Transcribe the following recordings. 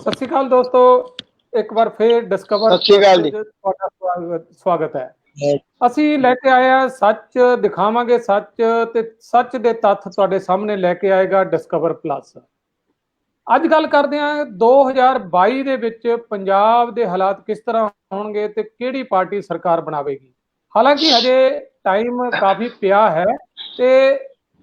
ਸਤਿ ਸ਼੍ਰੀ ਅਕਾਲ ਦੋਸਤੋ ਇੱਕ ਵਾਰ ਫੇਰ ਡਿਸਕਵਰ ਸਤਿ ਸ਼੍ਰੀ ਅਕਾਲ ਜੀ। ਤੁਹਾਡਾ ਸਵਾਗਤ ਹੈ। ਅਸੀਂ ਲੈ ਕੇ ਆਏ ਹਾਂ ਸੱਚ ਦਿਖਾਵਾਂਗੇ ਸੱਚ ਤੇ ਸੱਚ ਦੇ ਤੱਥ ਤੁਹਾਡੇ ਸਾਹਮਣੇ ਲੈ ਕੇ ਆਏਗਾ ਡਿਸਕਵਰ ਪਲੱਸ ਅੱਜ ਗੱਲ ਕਰਦੇ ਹਾਂ 2022 ਦੇ ਵਿੱਚ ਪੰਜਾਬ ਦੇ ਹਾਲਾਤ ਕਿਸ ਤਰ੍ਹਾਂ ਹੋਣਗੇ ਤੇ ਕਿਹੜੀ ਪਾਰਟੀ ਸਰਕਾਰ ਬਣਾਵੇਗੀ। ਹਾਲਾਂਕਿ ਹਜੇ ਟਾਈਮ ਕਾਫੀ ਪਿਆ ਹੈ ਤੇ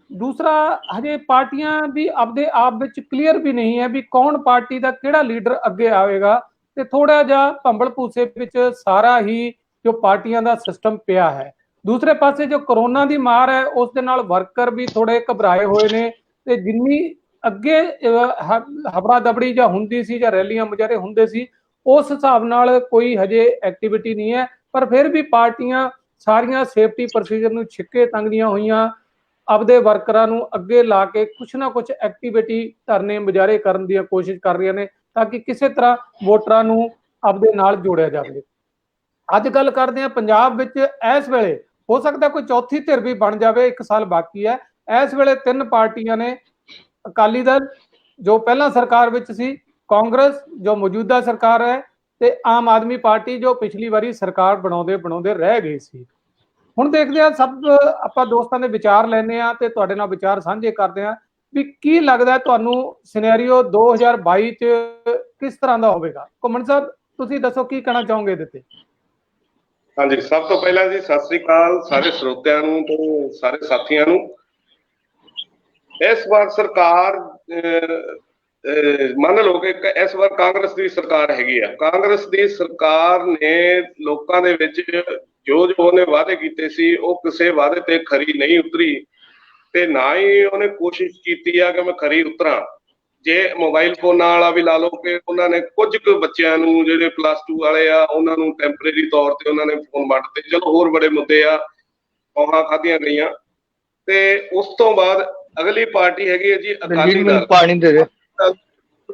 ਦੂਸਰਾ, ਹਜੇ ਪਾਰਟੀਆਂ ਵੀ ਆਪਦੇ ਆਪ ਵਿੱਚ ਕਲੀਅਰ ਵੀ ਨਹੀਂ ਹੈ ਵੀ ਕੌਣ ਪਾਰਟੀ ਦਾ ਕਿਹੜਾ ਲੀਡਰ ਅੱਗੇ ਆਵੇਗਾ ਤੇ ਥੋੜਾ ਜਿਹਾ ਭੰਬਲ ਭੂਸੇ ਵਿੱਚ ਸਾਰਾ ਹੀ ਜੋ ਪਾਰਟੀਆਂ ਦਾ ਸਿਸਟਮ ਪਿਆ ਹੈ। ਦੂਸਰੇ ਪਾਸੇ ਜੋ ਕਰੋਨਾ ਦੀ ਮਾਰ ਹੈ, ਉਸ ਦੇ ਨਾਲ ਵਰਕਰ ਵੀ ਥੋੜੇ ਘਬਰਾਏ ਹੋਏ ਨੇ ਤੇ ਜਿੰਨੀ ਅੱਗੇ ਹਬੜਾ ਦਬੜੀ ਜਾਂ ਹੁੰਦੀ ਸੀ ਜਾਂ ਰੈਲੀਆਂ ਮੁਜ਼ਾਰੇ ਹੁੰਦੇ ਸੀ, ਉਸ ਹਿਸਾਬ ਨਾਲ ਕੋਈ ਹਜੇ ਐਕਟੀਵਿਟੀ ਨਹੀਂ ਹੈ। ਪਰ ਫਿਰ ਵੀ ਪਾਰਟੀਆਂ ਸਾਰੀਆਂ ਸੇਫਟੀ ਪ੍ਰੋਸੀਜਰ ਨੂੰ ਛਿੱਕੇ ਤੰਗਦੀਆਂ ਹੋਈਆਂ ਆਪਦੇ ਵਰਕਰਾਂ ਨੂੰ ਅੱਗੇ ਲਾ ਕੇ ਕੁਛ ਨਾ ਕੁਛ ਐਕਟੀਵਿਟੀ ਧਰਨੇ ਮੁਜ਼ਾਰੇ ਕਰਨ ਦੀ ਕੋਸ਼ਿਸ਼ ਕਰ ਰਹੀਆਂ ਨੇ ਤਾਂ ਕਿ ਕਿਸੇ ਤਰ੍ਹਾਂ ਵੋਟਰਾਂ ਨੂੰ ਆਪਦੇ ਨਾਲ ਜੋੜਿਆ ਜਾਵੇ। ਅੱਜ ਗੱਲ ਕਰਦੇ ਹਾਂ ਪੰਜਾਬ ਵਿੱਚ ਇਸ ਵੇਲੇ, ਹੋ ਸਕਦਾ ਕੋਈ ਚੌਥੀ ਧਿਰ ਵੀ ਬਣ ਜਾਵੇ, ਇੱਕ ਸਾਲ ਬਾਕੀ ਹੈ। ਇਸ ਵੇਲੇ ਤਿੰਨ ਪਾਰਟੀਆਂ ਨੇ ਅਕਾਲੀ ਦਲ, ਜੋ ਪਹਿਲਾਂ ਸਰਕਾਰ ਵਿੱਚ ਸੀ, ਕਾਂਗਰਸ, ਜੋ ਮੌਜੂਦਾ ਸਰਕਾਰ ਹੈ, ਤੇ ਆਮ ਆਦਮੀ ਪਾਰਟੀ, ਜੋ ਪਿਛਲੀ ਵਾਰੀ ਸਰਕਾਰ ਬਣਾਉਂਦੇ ਬਣਾਉਂਦੇ ਰਹਿ ਗਈ ਸੀ। ਹੁਣ ਦੇਖਦੇ ਆ ਸਭ, ਆਪਾਂ ਦੋਸਤਾਂ ਦੇ ਵਿਚਾਰ ਲੈਣੇ ਆ ਤੇ ਤੁਹਾਡੇ ਨਾਲ ਵਿਚਾਰ ਸਾਂਝੇ ਕਰਦੇ ਆ ਵੀ ਕੀ ਲੱਗਦਾ ਤੁਹਾਨੂੰ ਸਿਨੈਰੀਓ 2022 ਚ ਕਿਸ ਤਰ੍ਹਾਂ ਦਾ ਹੋਵੇਗਾ? ਘੁੰਮਣ ਸਾਹਿਬ, ਤੁਸੀਂ ਦੱਸੋ ਕੀ ਕਹਿਣਾ ਚਾਹੋਗੇ ਇਹਦੇ ਤੇ? ਹਾਂਜੀ, ਸਭ ਤੋਂ ਪਹਿਲਾਂ ਜੀ ਸਤਿ ਸ੍ਰੀ ਅਕਾਲ ਸਾਰੇ ਸਰੋਤਿਆਂ ਨੂੰ ਤੇ ਸਾਰੇ ਸਾਥੀਆਂ ਨੂੰ। ਇਸ ਵਾਰ ਸਰਕਾਰ ਮੰਨ ਲਓ ਕਿ ਇਸ ਵਾਰ ਕਾਂਗਰਸ ਦੀ ਸਰਕਾਰ ਹੈਗੀ ਆ। ਕਾਂਗਰਸ ਦੀ ਸਰਕਾਰ ਨੇ ਲੋਕਾਂ ਦੇ ਵਿੱਚ ਜੋ ਜੋ ਉਹਨੇ ਵਾਅਦੇ ਕੀਤੇ ਸੀ ਉਹ ਕਿਸੇ ਵਾਅਦੇ ਤੇ ਖਰੀ ਨਹੀਂ ਉਤਰੀ ਤੇ ਨਾ ਹੀ ਉਹਨੇ ਕੋਸ਼ਿਸ਼ ਕੀਤੀ ਆ ਕਿ ਮੈਂ ਖਰੀ ਉਤਰਾਂ। ਜੇ ਮੋਬਾਈਲ ਫੋਨਾਂ ਵਾਲਾ ਵੀ ਲਾ ਲਓ ਕਿ ਉਹਨਾਂ ਨੇ ਕੁਝ ਕੁ ਬੱਚਿਆਂ ਨੂੰ ਜਿਹੜੇ ਪਲੱਸ 2 ਵਾਲੇ ਆ ਉਹਨਾਂ ਨੂੰ ਟੈਂਪਰੇਰੀ ਤੌਰ ਤੇ ਉਹਨਾਂ ਨੇ ਫੋਨ ਵੰਡਤੇ। ਚਲੋ ਹੋਰ ਬੜੇ ਮੁੱਦੇ ਆ ਪੌਹਾਂ ਖਾਧੀਆਂ ਗਈਆਂ। ਤੇ ਉਸ ਤੋਂ ਬਾਅਦ ਅਗਲੀ ਪਾਰਟੀ ਹੈਗੀ ਹੈ ਜੀ ਅਕਾਲੀ ਦਲ। ਪਾਣੀ ਦੇ ਦੇ।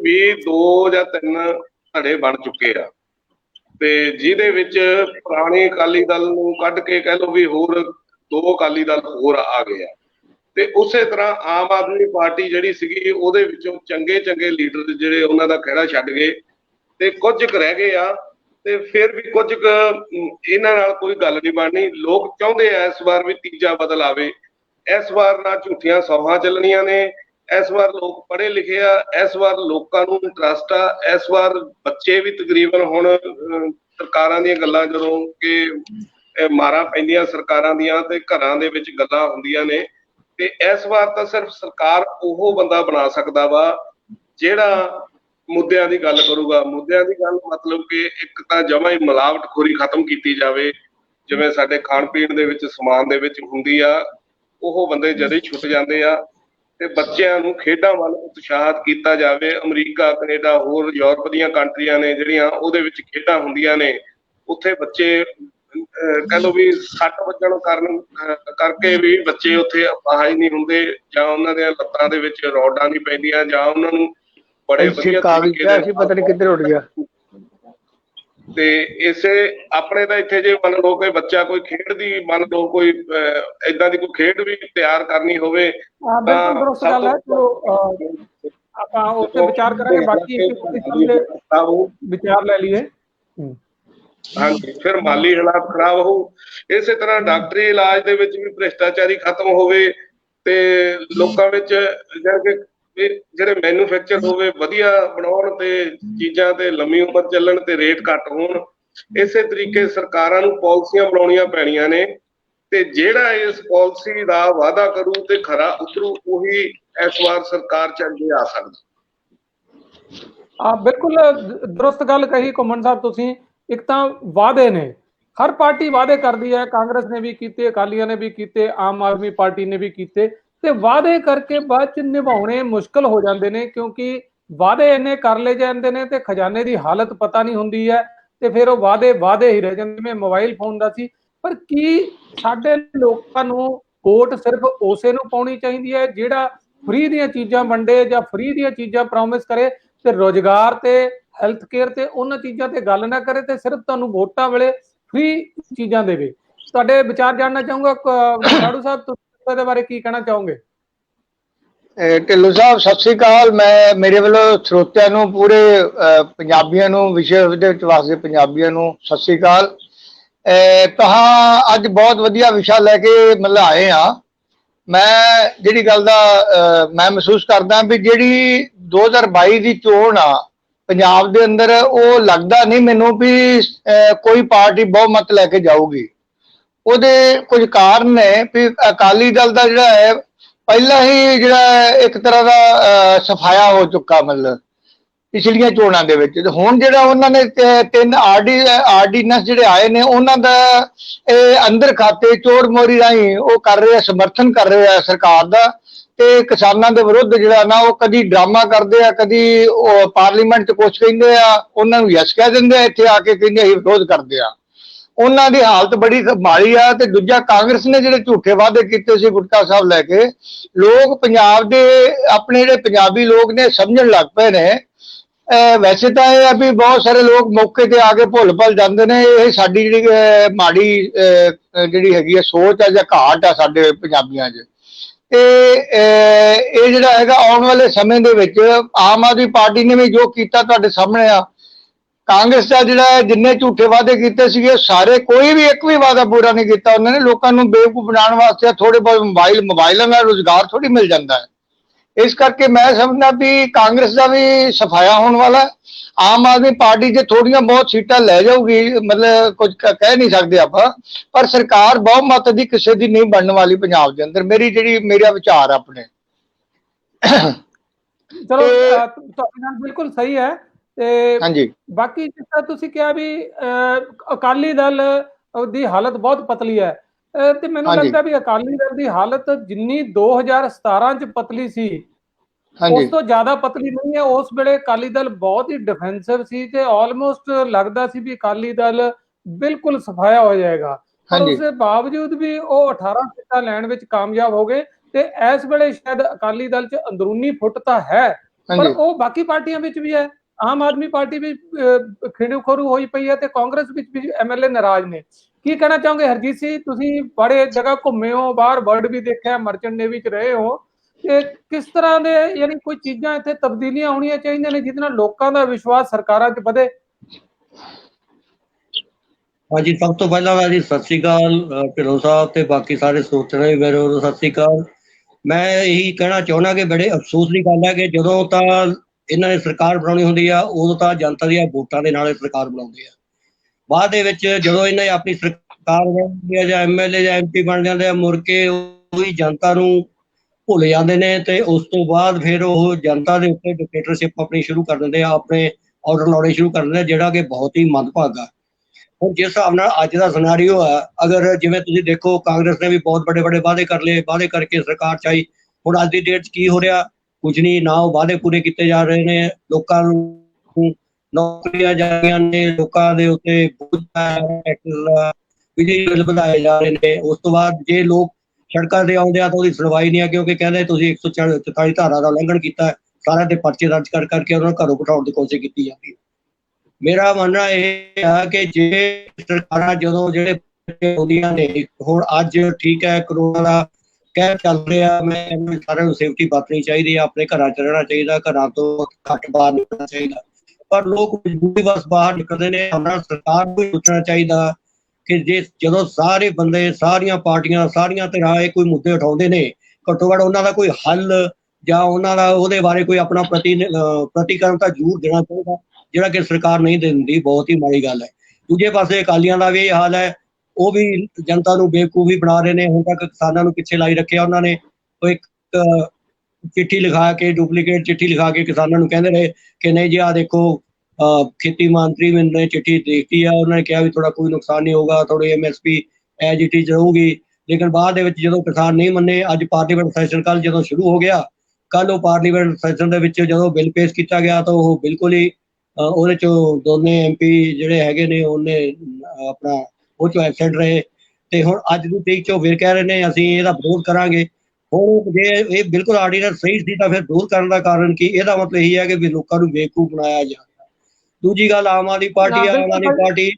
ਵੀ ਦੋ ਜਾਂ ਤਿੰਨ ਧੜੇ ਬਣ ਚੁੱਕੇ ਆ। ਤੇ ਜਿਹਦੇ ਵਿੱਚ ਪੁਰਾਣੇ ਅਕਾਲੀ ਦਲ ਨੂੰ ਕੱਢ ਕੇ ਕਹਿ ਲਓ ਵੀ ਹੋਰ ਦੋ ਅਕਾਲੀ ਦਲ ਹੋਰ ਆ ਗਏ ਆ। ਤੇ ਉਸੇ ਤਰ੍ਹਾਂ ਆਮ ਆਦਮੀ ਪਾਰਟੀ ਜਿਹੜੀ ਸੀਗੀ, ਉਹਦੇ ਵਿੱਚੋਂ ਚੰਗੇ ਚੰਗੇ ਲੀਡਰ ਜਿਹੜੇ ਉਹਨਾਂ ਦਾ ਖਹਿੜਾ ਛੱਡ ਗਏ ਤੇ ਕੁਝ ਕੁ ਰਹਿ ਗਏ ਆ ਤੇ ਫਿਰ ਵੀ ਕੁਝ ਕੁ ਇਹਨਾਂ ਨਾਲ ਕੋਈ ਗੱਲ ਨਹੀਂ ਬਣਨੀ। ਲੋਕ ਚਾਹੁੰਦੇ ਆ ਇਸ ਵਾਰ ਵੀ ਤੀਜਾ ਬਦਲ ਆਵੇ। ਇਸ ਵਾਰ ਨਾ ਝੂਠੀਆਂ ਸੌਹਾਂ ਚੱਲਣੀਆਂ ਨੇ ਇਸ ਵਾਰ ਲੋਕ ਪੜ੍ਹੇ ਲਿਖੇ ਆ, ਇਸ ਵਾਰ ਲੋਕਾਂ ਨੂੰ ਇੰਟਰਸਟ ਆ, ਇਸ ਵਾਰ ਬੱਚੇ ਵੀ ਤਕਰੀਬਨ ਹੁਣ ਸਰਕਾਰਾਂ ਦੀਆਂ ਗੱਲਾਂ ਜਦੋਂ ਕਿ ਮਾਰਾਂ ਪੈਂਦੀਆਂ ਸਰਕਾਰਾਂ ਦੀਆਂ ਤੇ ਘਰਾਂ ਦੇ ਵਿੱਚ ਗੱਲਾਂ ਹੁੰਦੀਆਂ ਨੇ, ਤੇ ਇਸ ਵਾਰ ਤਾਂ ਸਿਰਫ ਸਰਕਾਰ ਉਹ ਬੰਦਾ ਬਣਾ ਸਕਦਾ ਵਾ, ਜਿਹੜਾ ਮੁੱਦਿਆਂ ਦੀ ਗੱਲ ਕਰੂਗਾ। ਮੁੱਦਿਆਂ ਦੀ ਗੱਲ ਮਤਲਬ ਕਿ ਇੱਕ ਤਾਂ ਜਮਾ ਹੀ ਮਿਲਾਵਟਖੋਰੀ ਖਤਮ ਕੀਤੀ ਜਾਵੇ, ਜਿਵੇਂ ਸਾਡੇ ਖਾਣ ਪੀਣ ਦੇ ਵਿੱਚ, ਸਮਾਨ ਦੇ ਵਿੱਚ ਹੁੰਦੀ ਆ, ਉਹ ਬੰਦੇ ਜਦੇ ਛੁੱਟ ਜਾਂਦੇ ਆ ਤੇ ਬੱਚਿਆਂ ਨੂੰ ਖੇਡਾਂ ਵੱਲ ਉਤਸ਼ਾਹਿਤ ਕੀਤਾ ਜਾਵੇ। ਅਮਰੀਕਾ ਕੈਨੇਡਾ ਹੋਰ ਯੂਰਪ ਦੀਆਂ ਕੰਟਰੀਆਂ ਨੇ ਜਿਹੜੀਆਂ ਉਹਦੇ ਵਿੱਚ ਖੇਡਾਂ ਹੁੰਦੀਆਂ ਨੇ ਉੱਥੇ ਬੱਚੇ ਕਹ ਲੋ ਵੀ ਸੱਟ ਵੱਜਣ ਕਾਰਨ ਕਰਕੇ ਵੀ ਬੱਚੇ ਉੱਥੇ ਅਪਾਹਜ ਨਹੀਂ ਹੁੰਦੇ ਜਾਂ ਉਹਨਾਂ ਦੇ ਲੱਤਾਂ ਦੇ ਵਿੱਚ ਰੋਡਾਂ ਨਹੀਂ ਪੈਂਦੀਆਂ ਜਾਂ ਉਹਨਾਂ ਨੂੰ ਬੜੇ ਵਧੀਆ ਤਰੀਕੇ ਸੀ ਪਤਾ ਨਹੀਂ ਕਿੱਧਰ ਉੱਡ ਗਿਆ। ਤੇ ਇਸੇ ਆਪਣੇ ਤਾਂ ਇੱਥੇ ਜੇ ਮੰਨ ਲਓ ਕਿ ਬੱਚਾ ਕੋਈ ਖੇਡ ਦੀ ਮੰਨ ਲਓ ਕੋਈ ਇਦਾਂ ਦੀ ਕੋਈ ਖੇਡ ਵੀ ਤਿਆਰ ਕਰਨੀ ਹੋਵੇ ਹਾਂ ਬਿਲਕੁਲ ਦਰਸਤ ਗੱਲ ਹੈ ਚਲੋ ਆਪਾਂ ਉੱਤੇ ਵਿਚਾਰ ਕਰਾਂਗੇ ਬਾਕੀ ਇੱਕ ਵਿਚਾਰ ਲੈ ਲਈਏ। ਹਾਂਜੀ ਫਿਰ ਮਾਲੀ ਹਾਲਾਤ ਖਰਾਬ ਹੋਊ। ਇਸੇ ਤਰ੍ਹਾਂ ਡਾਕਟਰੀ ਇਲਾਜ ਦੇ ਵਿੱਚ ਵੀ ਭ੍ਰਿਸ਼ਟਾਚਾਰੀ ਖਤਮ ਹੋਵੇ ਤੇ ਲੋਕਾਂ ਵਿੱਚ ਜਿਹੜੇ ਜਿਹੜੇ ਮੈਨੂਫੈਕਚਰ ਹੋਵੇ, ਵਧੀਆ ਬਣਾਉਣ ਤੇ ਚੀਜ਼ਾਂ ਤੇ ਲੰਮੀ ਉਮਰ ਚੱਲਣ ਤੇ ਰੇਟ ਘੱਟ ਹੋਣ, ਇਸੇ ਤਰੀਕੇ ਸਰਕਾਰਾਂ ਨੂੰ ਪਾਲਿਸੀਆਂ ਬਣਾਉਣੀਆਂ ਪੈਣੀਆਂ ਨੇ ਤੇ ਜਿਹੜਾ ਇਸ ਪਾਲਿਸੀ ਦਾ ਵਾਅਦਾ ਕਰੂ ਤੇ ਖਰਾ ਉਤਰੂ, ਉਹੀ ਇਸ ਵਾਰ ਸਰਕਾਰ ਚ ਅੱਗੇ ਆ ਸਕਦੀ। ਆ ਬਿਲਕੁਲ ਦਰਸਤ ਗੱਲ ਕਹੀ ਘੁੰਮਣ ਸਾਹਿਬ ਤੁਸੀਂ, ਇੱਕ ਤਾਂ ਵਾਅਦੇ ਨੇ, ਹਰ ਪਾਰਟੀ ਵਾਅਦੇ ਕਰਦੀ ਹੈ, ਕਾਂਗਰਸ ਨੇ ਵੀ ਕੀਤੇ, ਅਕਾਲੀਆਂ ਨੇ ਵੀ ਕੀਤੇ, ਆਮ ਆਦਮੀ ਪਾਰਟੀ ਨੇ ਵੀ ਕੀਤੇ ਤੇ ਵਾਅਦੇ ਕਰਕੇ ਬਾਅਦ ਚ ਨਿਭਾਉਣੇ ਮੁਸ਼ਕਲ ਹੋ ਜਾਂਦੇ ਨੇ, ਕਿਉਂਕਿ ਵਾਅਦੇ ਇੰਨੇ ਕਰ ਲਏ ਜਾਂਦੇ ਨੇ ਤੇ ਖਜ਼ਾਨੇ ਦੀ ਹਾਲਤ ਪਤਾ ਨਹੀਂ ਹੁੰਦੀ ਹੈ ਤੇ ਫਿਰ ਉਹ ਵਾਅਦੇ ਵਾਅਦੇ ਹੀ ਰਹਿ ਜਾਂਦੇ ਜਿਵੇਂ ਮੋਬਾਈਲ ਫੋਨ ਦਾ ਸੀ। ਪਰ ਕੀ ਸਾਡੇ ਲੋਕਾਂ ਨੂੰ ਵੋਟ ਸਿਰਫ ਉਸੇ ਨੂੰ ਪਾਉਣੀ ਚਾਹੀਦੀ ਹੈ ਜਿਹੜਾ ਫ੍ਰੀ ਦੀਆਂ ਚੀਜ਼ਾਂ ਵੰਡੇ ਜਾਂ ਫ੍ਰੀ ਦੀਆਂ ਚੀਜ਼ਾਂ ਪ੍ਰੋਮਿਸ ਕਰੇ ਤੇ ਰੋਜ਼ਗਾਰ ਤੇ ਹੈਲਥ ਕੇਅਰ ਤੇ ਉਹਨਾਂ ਚੀਜ਼ਾਂ ਤੇ ਗੱਲ ਨਾ ਕਰੇ ਤੇ ਸਿਰਫ ਤੁਹਾਨੂੰ ਵੋਟਾਂ ਵੇਲੇ ਫ੍ਰੀ ਚੀਜ਼ਾਂ ਦੇਵੇ। ਤੁਹਾਡੇ ਵਿਚਾਰ ਜਾਣਨਾ ਚਾਹੂੰਗਾ ਸਾਡੂ ਸਾਹਿਬ ਇਹਦੇ ਬਾਰੇ ਕੀ ਕਹਿਣਾ ਚਾਹੋਗੇ? ਅਹ ਸਾਹਿਬ ਸਤਿ ਸ੍ਰੀ ਅਕਾਲ। ਮੈਂ ਮੇਰੇ ਵੱਲੋਂ ਸਰੋਤਿਆਂ ਨੂੰ ਪੂਰੇ ਪੰਜਾਬੀਆਂ ਨੂੰ ਵਿਸ਼ਵ ਦੇ ਵਿੱਚ ਵਸਦੇ ਪੰਜਾਬੀਆਂ ਨੂੰ ਸਤਿ ਸ੍ਰੀ ਅਕਾਲ। ਅਹ, ਅੱਜ ਬਹੁਤ ਵਧੀਆ ਵਿਸ਼ਾ ਲੈ ਕੇ ਮਤਲਬ ਆਏ ਆ ਮੈਂ ਜਿਹੜੀ ਗੱਲ ਦਾ ਮੈਂ ਮਹਿਸੂਸ ਕਰਦਾ ਵੀ ਜਿਹੜੀ 2022 ਦੀ ਚੋਣ ਆ ਪੰਜਾਬ ਦੇ ਅੰਦਰ ਉਹ ਲੱਗਦਾ ਨਹੀਂ ਮੈਨੂੰ ਵੀ ਕੋਈ ਪਾਰਟੀ ਬਹੁਮਤ ਲੈ ਕੇ ਜਾਊਗੀ। ਉਹਦੇ ਕੁਝ ਕਾਰਨ ਨੇ ਵੀ ਅਕਾਲੀ ਦਲ ਦਾ ਜਿਹੜਾ ਹੈ ਪਹਿਲਾਂ ਹੀ ਜਿਹੜਾ ਇੱਕ ਤਰ੍ਹਾਂ ਦਾ ਅਹ, ਸਫਾਇਆ ਹੋ ਚੁੱਕਾ ਮਤਲਬ ਪਿਛਲੀਆਂ ਚੋਣਾਂ ਦੇ ਵਿੱਚ। ਹੁਣ ਜਿਹੜਾ ਉਹਨਾਂ ਨੇ ਤਿੰਨ ਆਰਡੀ ਆਰਡੀਨੈਂਸ ਜਿਹੜੇ ਆਏ ਨੇ ਉਹਨਾਂ ਦਾ ਇਹ ਅੰਦਰ ਖਾਤੇ ਚੋਰ ਮੋਰੀ ਰਾਹੀਂ ਉਹ ਕਰ ਰਿਹਾ ਸਮਰਥਨ ਕਰ ਰਿਹਾ ਸਰਕਾਰ ਦਾ ਤੇ ਕਿਸਾਨਾਂ ਦੇ ਵਿਰੁੱਧ ਜਿਹੜਾ ਨਾ ਉਹ ਕਦੀ ਡਰਾਮਾ ਕਰਦੇ ਆ ਕਦੀ ਉਹ ਪਾਰਲੀਮੈਂਟ 'ਚ ਕੁਛ ਕਹਿੰਦੇ ਆ ਉਹਨਾਂ ਨੂੰ ਯਸ ਕਹਿ ਦਿੰਦੇ ਆ ਇੱਥੇ ਆ ਕੇ ਕਹਿੰਦੇ ਅਸੀਂ ਵਿਰੋਧ ਕਰਦੇ ਆ। ਉਹਨਾਂ ਦੀ ਹਾਲਤ ਬੜੀ ਮਾੜੀ ਆ ਤੇ ਦੂਜਾ ਕਾਂਗਰਸ ਨੇ ਜਿਹੜੇ ਝੂਠੇ ਵਾਅਦੇ ਕੀਤੇ ਸੀ ਗੁਟਕਾ ਸਾਹਿਬ ਲੈ ਕੇ, ਲੋਕ ਪੰਜਾਬ ਦੇ ਆਪਣੇ ਜਿਹੜੇ ਪੰਜਾਬੀ ਲੋਕ ਨੇ ਸਮਝਣ ਲੱਗ ਪਏ ਨੇ। ਵੈਸੇ ਤਾਂ ਇਹ ਆ ਵੀ ਬਹੁਤ ਸਾਰੇ ਲੋਕ ਮੌਕੇ ਤੇ ਆ ਕੇ ਭੁੱਲ ਭੱਲ ਜਾਂਦੇ ਨੇ। ਇਹ ਸਾਡੀ ਜਿਹੜੀ ਮਾੜੀ, ਅਹ ਜਿਹੜੀ ਹੈਗੀ ਹੈ ਸੋਚ ਆ ਜਾਂ ਘਾਟ ਆ ਸਾਡੇ ਪੰਜਾਬੀਆਂ 'ਚ। ਤੇ ਇਹ ਜਿਹੜਾ ਹੈਗਾ ਆਉਣ ਵਾਲੇ ਸਮੇਂ ਦੇ ਵਿੱਚ ਆਮ ਆਦਮੀ ਪਾਰਟੀ ਨੇ ਵੀ ਜੋ ਕੀਤਾ ਤੁਹਾਡੇ ਸਾਹਮਣੇ ਆ ਕਾਂਗਰਸ ਦਾ ਜਿਹੜਾ ਜਿੰਨੇ ਝੂਠੇ ਵਾਅਦੇ ਕੀਤੇ ਸੀਗੇ ਸਾਰੇ ਕੋਈ ਵੀ ਇੱਕ ਵੀ ਵਾਅਦਾ ਪੂਰਾ ਨਹੀਂ ਕੀਤਾ ਉਹਨਾਂ ਨੇ। ਲੋਕਾਂ ਨੂੰ ਬੇਵਕੂਫ ਬਣਾਉਣ ਵਾਸਤੇ ਥੋੜੇ ਬਹੁਤ ਮੋਬਾਈਲ ਮੋਬਾਈਲਾਂ ਨਾਲ ਰੋਜ਼ਗਾਰ ਥੋੜੀ ਮਿਲ ਜਾਂਦਾ ਹੈ। ਇਸ ਕਰਕੇ ਮੈਂ ਸਮਝਦਾ ਵੀ ਕਾਂਗਰਸ ਦਾ ਵੀ ਸਫਾਇਆ ਹੋਣ ਵਾਲਾ। ਆਮ ਆਦਮੀ ਪਾਰਟੀ ਜੇ ਥੋੜੀਆਂ ਬਹੁਤ ਸੀਟਾਂ ਲੈ ਜਾਊਗੀ ਮਤਲਬ ਕੁਝ ਕਹਿ ਨਹੀਂ ਸਕਦੇ ਆਪਾਂ ਪਰ ਸਰਕਾਰ ਬਹੁਮਤ ਦੀ ਕਿਸੇ ਦੀ ਨਹੀਂ ਬਣਨ ਵਾਲੀ ਪੰਜਾਬ ਦੇ ਅੰਦਰ। ਮੇਰੀ ਜਿਹੜੀ ਮੇਰਾ ਵਿਚਾਰ ਆਪਣੇ। ਚਲੋ ਤੁਹਾਡੇ ਨਾਲ ਬਿਲਕੁਲ ਸਹੀ ਹੈ। ਤੇ ਹਾਂਜੀ। ਬਾਕੀ ਜਿਸ ਤਰ੍ਹਾਂ ਤੁਸੀਂ ਕਿਹਾ ਵੀ ਅਕਾਲੀ ਦਲ ਦੀ ਹਾਲਤ ਬਹੁਤ ਪਤਲੀ ਹੈ। ਤੇ ਮੈਨੂੰ। ਲੱਗਦਾ ਵੀ ਅਕਾਲੀ ਦਲ ਦੀ ਹਾਲਤ ਜਿੰਨੀ 2017 ਚ ਪਤਲੀ ਸੀ ਹਾਂਜੀ। ਉਸ ਤੋਂ ਜ਼ਿਆਦਾ ਪਤਲੀ ਨਹੀਂ ਹੈ। ਉਸ ਵੇਲੇ ਅਕਾਲੀ ਦਲ ਬਹੁਤ ਹੀ ਡਿਫੈਂਸਿਵ ਸੀ ਤੇ ਆਲਮੋਸਟ ਲੱਗਦਾ ਸੀ ਵੀ ਅਕਾਲੀ ਦਲ ਬਿਲਕੁਲ ਸਫਾਇਆ ਹੋ ਜਾਏਗਾ। ਪਰ ਉਸ ਦੇ ਬਾਵਜੂਦ ਵੀ ਉਹ 18 ਸੀਟਾਂ ਲੈਣ ਵਿੱਚ ਕਾਮਯਾਬ ਹੋ ਗਏ ਤੇ ਇਸ ਵੇਲੇ ਸ਼ਾਇਦ ਅਕਾਲੀ ਦਲ 'ਚ ਅੰਦਰੂਨੀ ਫੁੱਟ ਤਾਂ ਹੈ ਪਰ ਉਹ ਬਾਕੀ ਪਾਰਟੀਆਂ ਵਿੱਚ ਵੀ ਹੈ। ਆਮ ਆਦਮੀ ਪਾਰਟੀ ਵੀ ਖਿੰਡੂ ਖਰੂ ਹੋਈ ਪਈ ਹੈ ਤੇ ਕਾਂਗਰਸ ਵਿੱਚ ਵੀ ਐਮਐਲਏ ਨਾਰਾਜ਼ ਨੇ। ਕੀ ਕਹਿਣਾ ਚਾਹੋਗੇ ਹਰਜੀਤ ਸਿੰਘ ਤੁਸੀਂ ਬੜੇ ਜਗ੍ਹਾ ਘੁੰਮੇ ਹੋ, ਬਾਹਰ ਵਰਡ ਵੀ ਦੇਖਿਆ, ਮਰਚੈਂਟ ਨੇਵੀ ਚ ਰਹੇ ਹੋ। ਤੇ ਕਿਸ ਤਰ੍ਹਾਂ ਦੇ, ਯਾਨੀ ਕੋਈ ਚੀਜ਼ਾਂ ਇੱਥੇ ਤਬਦੀਲੀਆਂ ਹੋਣੀਆਂ ਚਾਹੀਦੀਆਂ ਨੇ ਜਿਹਦੇ ਨਾਲ ਲੋਕਾਂ ਦਾ ਵਿਸ਼ਵਾਸ ਸਰਕਾਰਾਂ 'ਚ ਵਧੇ? ਹਾਂਜੀ, ਸਭ ਤੋਂ ਪਹਿਲਾਂ ਮੈਂ ਜੀ ਸਤਿ ਸ੍ਰੀ ਅਕਾਲ ਢਿੱਲੋਂ ਸਾਹਿਬ ਤੇ ਬਾਕੀ ਸਾਰੇ ਸਰੋਤਿਆਂ ਨੂੰ ਮੇਰੇ ਵੱਲੋਂ ਸਤਿ ਸ੍ਰੀ ਅਕਾਲ। ਮੈਂ ਇਹੀ ਕਹਿਣਾ ਚਾਹੁੰਦਾ ਕਿ ਬੜੇ ਅਫਸੋਸ ਦੀ ਗੱਲ ਹੈ ਕਿ ਜਦੋਂ ਤਾਂ ਇਹਨਾਂ ਨੇ ਸਰਕਾਰ ਬਣਾਉਣੀ ਹੁੰਦੀ ਆ, ਉਦੋਂ ਤਾਂ ਜਨਤਾ ਦੀਆਂ ਵੋਟਾਂ ਦੇ ਨਾਲ ਸਰਕਾਰ ਬਣਾਉਂਦੇ ਆ। ਬਾਅਦ ਦੇ ਵਿੱਚ ਜਦੋਂ ਇਹਨਾਂ ਨੇ ਆਪਣੀ ਸਰਕਾਰ ਬਣਾਉਂਦੀ ਆ ਜਾਂ ਐਮਐਲਏ ਜਾਂ ਐਮਪੀ ਬਣ ਜਾਂਦੇ ਆ, ਮੁੜ ਕੇ ਉਹੀ ਜਨਤਾ ਨੂੰ ਭੁੱਲ ਜਾਂਦੇ ਨੇ ਤੇ ਉਸ ਤੋਂ ਬਾਅਦ ਫਿਰ ਉਹ ਜਨਤਾ ਦੇ ਉੱਤੇ ਡਿਕਟੇਟਰਸ਼ਿਪ ਆਪਣੀ ਸ਼ੁਰੂ ਕਰ ਦਿੰਦੇ ਆ, ਆਪਣੇ ਆਰਡਰ ਲਾਉਣੇ ਸ਼ੁਰੂ ਕਰ ਦਿੰਦੇ ਆ, ਜਿਹੜਾ ਕਿ ਬਹੁਤ ਹੀ ਮੰਦਭਾਗਾ। ਹੁਣ ਜਿਸ ਹਿਸਾਬ ਨਾਲ ਅੱਜ ਦਾ ਸਿਨੈਰੀਓ ਆ, ਅਗਰ ਜਿਵੇਂ ਤੁਸੀਂ ਦੇਖੋ ਕਾਂਗਰਸ ਨੇ ਵੀ ਬਹੁਤ ਵੱਡੇ ਵੱਡੇ ਵਾਅਦੇ ਕਰ ਲਏ, ਵਾਅਦੇ ਕਰਕੇ ਸਰਕਾਰ ਚਾਈ ਹੁਣ ਅੱਜ ਦੀ ਡੇਟ 'ਚ ਕੀ ਹੋ ਰਿਹਾ? ਕੁਝ ਨਹੀਂ, ਨਾ ਉਹ ਵਾਅਦੇ ਪੂਰੇ ਕੀਤੇ ਜਾ ਰਹੇ ਨੇ, ਲੋਕਾਂ ਨੂੰ ਨੌਕਰੀਆਂ ਜਾ ਰਹੀਆਂ ਨੇ, ਲੋਕਾਂ ਦੇ ਉੱਤੇ ਬਿਜਲੀ ਬਿੱਲ ਵਧਾਏ ਜਾ ਰਹੇ ਨੇ ਉਸ ਤੋਂ ਬਾਅਦ ਜੇ ਲੋਕ ਸੜਕਾਂ ਤੇ ਆਉਂਦੇ ਆ ਤਾਂ ਉਹਦੀ ਸੁਣਵਾਈ ਨਹੀਂ ਆ, ਕਿਉਂਕਿ ਕਹਿੰਦੇ ਤੁਸੀਂ 144 ਧਾਰਾ ਦਾ ਉਲੰਘਣ ਕੀਤਾ ਹੈ। ਸਾਰਿਆਂ ਤੇ ਪਰਚੇ ਦਰਜ ਕਰ, ਕਰਕੇ ਉਹਨਾਂ ਨੂੰ ਘਰੋਂ ਬਿਠਾਉਣ ਦੀ ਕੋਸ਼ਿਸ਼ ਕੀਤੀ ਜਾਂਦੀ ਹੈ ਮੇਰਾ ਮੰਨਣਾ ਇਹ ਆ ਕਿ ਜੇ ਸਰਕਾਰਾਂ ਜਦੋਂ ਜਿਹੜੇ ਬੱਚੇ ਨੇ, ਹੁਣ ਅੱਜ ਠੀਕ ਹੈ, ਕਰੋਨਾ ਦਾ ਕਹਿ ਚੱਲ ਰਿਹਾ, ਮੈਂ ਕਹਿੰਦਾ ਸਾਰਿਆਂ ਨੂੰ ਸੇਫਟੀ ਵਰਤਣੀ ਚਾਹੀਦੀ ਹੈ ਆਪਣੇ ਘਰਾਂ ਚ ਰਹਿਣਾ ਚਾਹੀਦਾ, ਘਰਾਂ ਤੋਂ ਘੱਟ ਬਾਹਰ ਨਿਕਲਣਾ ਚਾਹੀਦਾ। ਪਰ ਲੋਕ ਮਜਬੂਰੀ ਬਸ ਬਾਹਰ ਨਿਕਲਦੇ ਨੇ ਆਪਣਾ ਸਰਕਾਰ ਨੂੰ ਸੋਚਣਾ ਚਾਹੀਦਾ ਕਿ ਜੇ ਜਦੋਂ ਸਾਰੇ ਬੰਦੇ, ਸਾਰੀਆਂ ਪਾਰਟੀਆਂ, ਸਾਰੀਆਂ ਧਿਰਾਂ ਇਹ ਕੋਈ ਮੁੱਦੇ ਉਠਾਉਂਦੇ ਨੇ, ਘੱਟੋ ਘੱਟ ਉਹਨਾਂ ਦਾ ਕੋਈ ਹੱਲ ਜਾਂ ਉਹਨਾਂ ਦਾ ਉਹਦੇ ਬਾਰੇ ਕੋਈ ਆਪਣਾ ਪ੍ਰਤੀ ਪ੍ਰਤੀਕਰਮ ਤਾਂ ਜ਼ਰੂਰ ਦੇਣਾ ਚਾਹੀਦਾ, ਜਿਹੜਾ ਕਿ ਸਰਕਾਰ ਨਹੀਂ ਦਿੰਦੀ, ਬਹੁਤ ਹੀ ਮਾੜੀ ਗੱਲ ਹੈ। ਦੂਜੇ ਪਾਸੇ ਅਕਾਲੀਆਂ ਦਾ ਵੀ ਇਹ ਹਾਲ ਹੈ ਉਹ ਵੀ ਜਨਤਾ ਨੂੰ ਬੇਵਕੂਫੀ ਬਣਾ ਰਹੇ ਨੇ, ਹੁਣ ਤੱਕ ਕਿਸਾਨਾਂ ਨੂੰ ਪਿੱਛੇ ਲਾਈ ਰੱਖਿਆ ਉਹਨਾਂ ਨੇ, ਉਹ ਇੱਕ ਚਿੱਠੀ ਲਿਖਾ ਕੇ ਡੁਪਲੀਕੇਟ ਚਿੱਠੀ ਲਿਖਾ ਕੇ ਕਿਸਾਨਾਂ ਨੂੰ ਕਹਿੰਦੇ ਰਹੇ ਕਿ ਨਹੀਂ ਜੀ ਆ ਦੇਖੋ ਖੇਤੀ ਮੰਤਰੀ ਨੇ ਚਿੱਠੀ ਦੇਖੀ ਆ, ਉਹਨਾਂ ਨੇ ਕਿਹਾ ਵੀ ਥੋੜਾ ਕੋਈ ਨੁਕਸਾਨ ਨਹੀਂ ਹੋਗਾ ਥੋੜੀ ਐਮਐਸਪੀ ਐ ਚਿੱਠੀ ਰਹੂਗੀ। ਲੇਕਿਨ ਬਾਅਦ ਦੇ ਵਿੱਚ ਜਦੋਂ ਕਿਸਾਨ ਨਹੀਂ ਮੰਨੇ, ਅੱਜ ਪਾਰਲੀਮੈਂਟ ਸੈਸ਼ਨ ਕੱਲ ਜਦੋਂ ਸ਼ੁਰੂ ਹੋ ਗਿਆ ਕੱਲ ਉਹ ਪਾਰਲੀਮੈਂਟ ਸੈਸ਼ਨ ਦੇ ਵਿੱਚ ਜਦੋਂ ਬਿੱਲ ਪੇਸ਼ ਕੀਤਾ ਗਿਆ, ਤਾਂ ਉਹ ਬਿਲਕੁਲ ਹੀ ਉਹਦੇ ਚੋਂ ਦੋਨੇ ਐਮਪੀ ਜਿਹੜੇ ਹੈਗੇ ਨੇ, ਉਹਨੇ ਆਪਣਾ ਉਹ ਚੋਂ ਐਬਸੈਂਟ ਰਹੇ ਤੇ ਹੁਣ ਅੱਜ ਦੀ ਤਰੀਕ ਚੋਂ ਫਿਰ ਕਹਿ ਰਹੇ ਨੇ ਅਸੀਂ ਇਹਦਾ ਵਿਰੋਧ ਕਰਾਂਗੇ। ਹੁਣ ਜੇ ਇਹ ਬਿਲਕੁਲ ਆਰਡੀਨੈਂਸ ਸਹੀ ਸੀ ਤਾਂ ਫਿਰ ਦੂਰ ਕਰਨ ਦਾ ਕਾਰਨ ਕੀ? ਇਹਦਾ ਮਤਲਬ ਇਹੀ ਹੈ ਕਿ ਵੀ ਲੋਕਾਂ ਨੂੰ ਬੇਵਕੂਫ ਬਣਾਇਆ ਜਾ ਰਿਹਾ। ਦੂਜੀ ਗੱਲ Aam Aadmi Party Aam Aadmi Party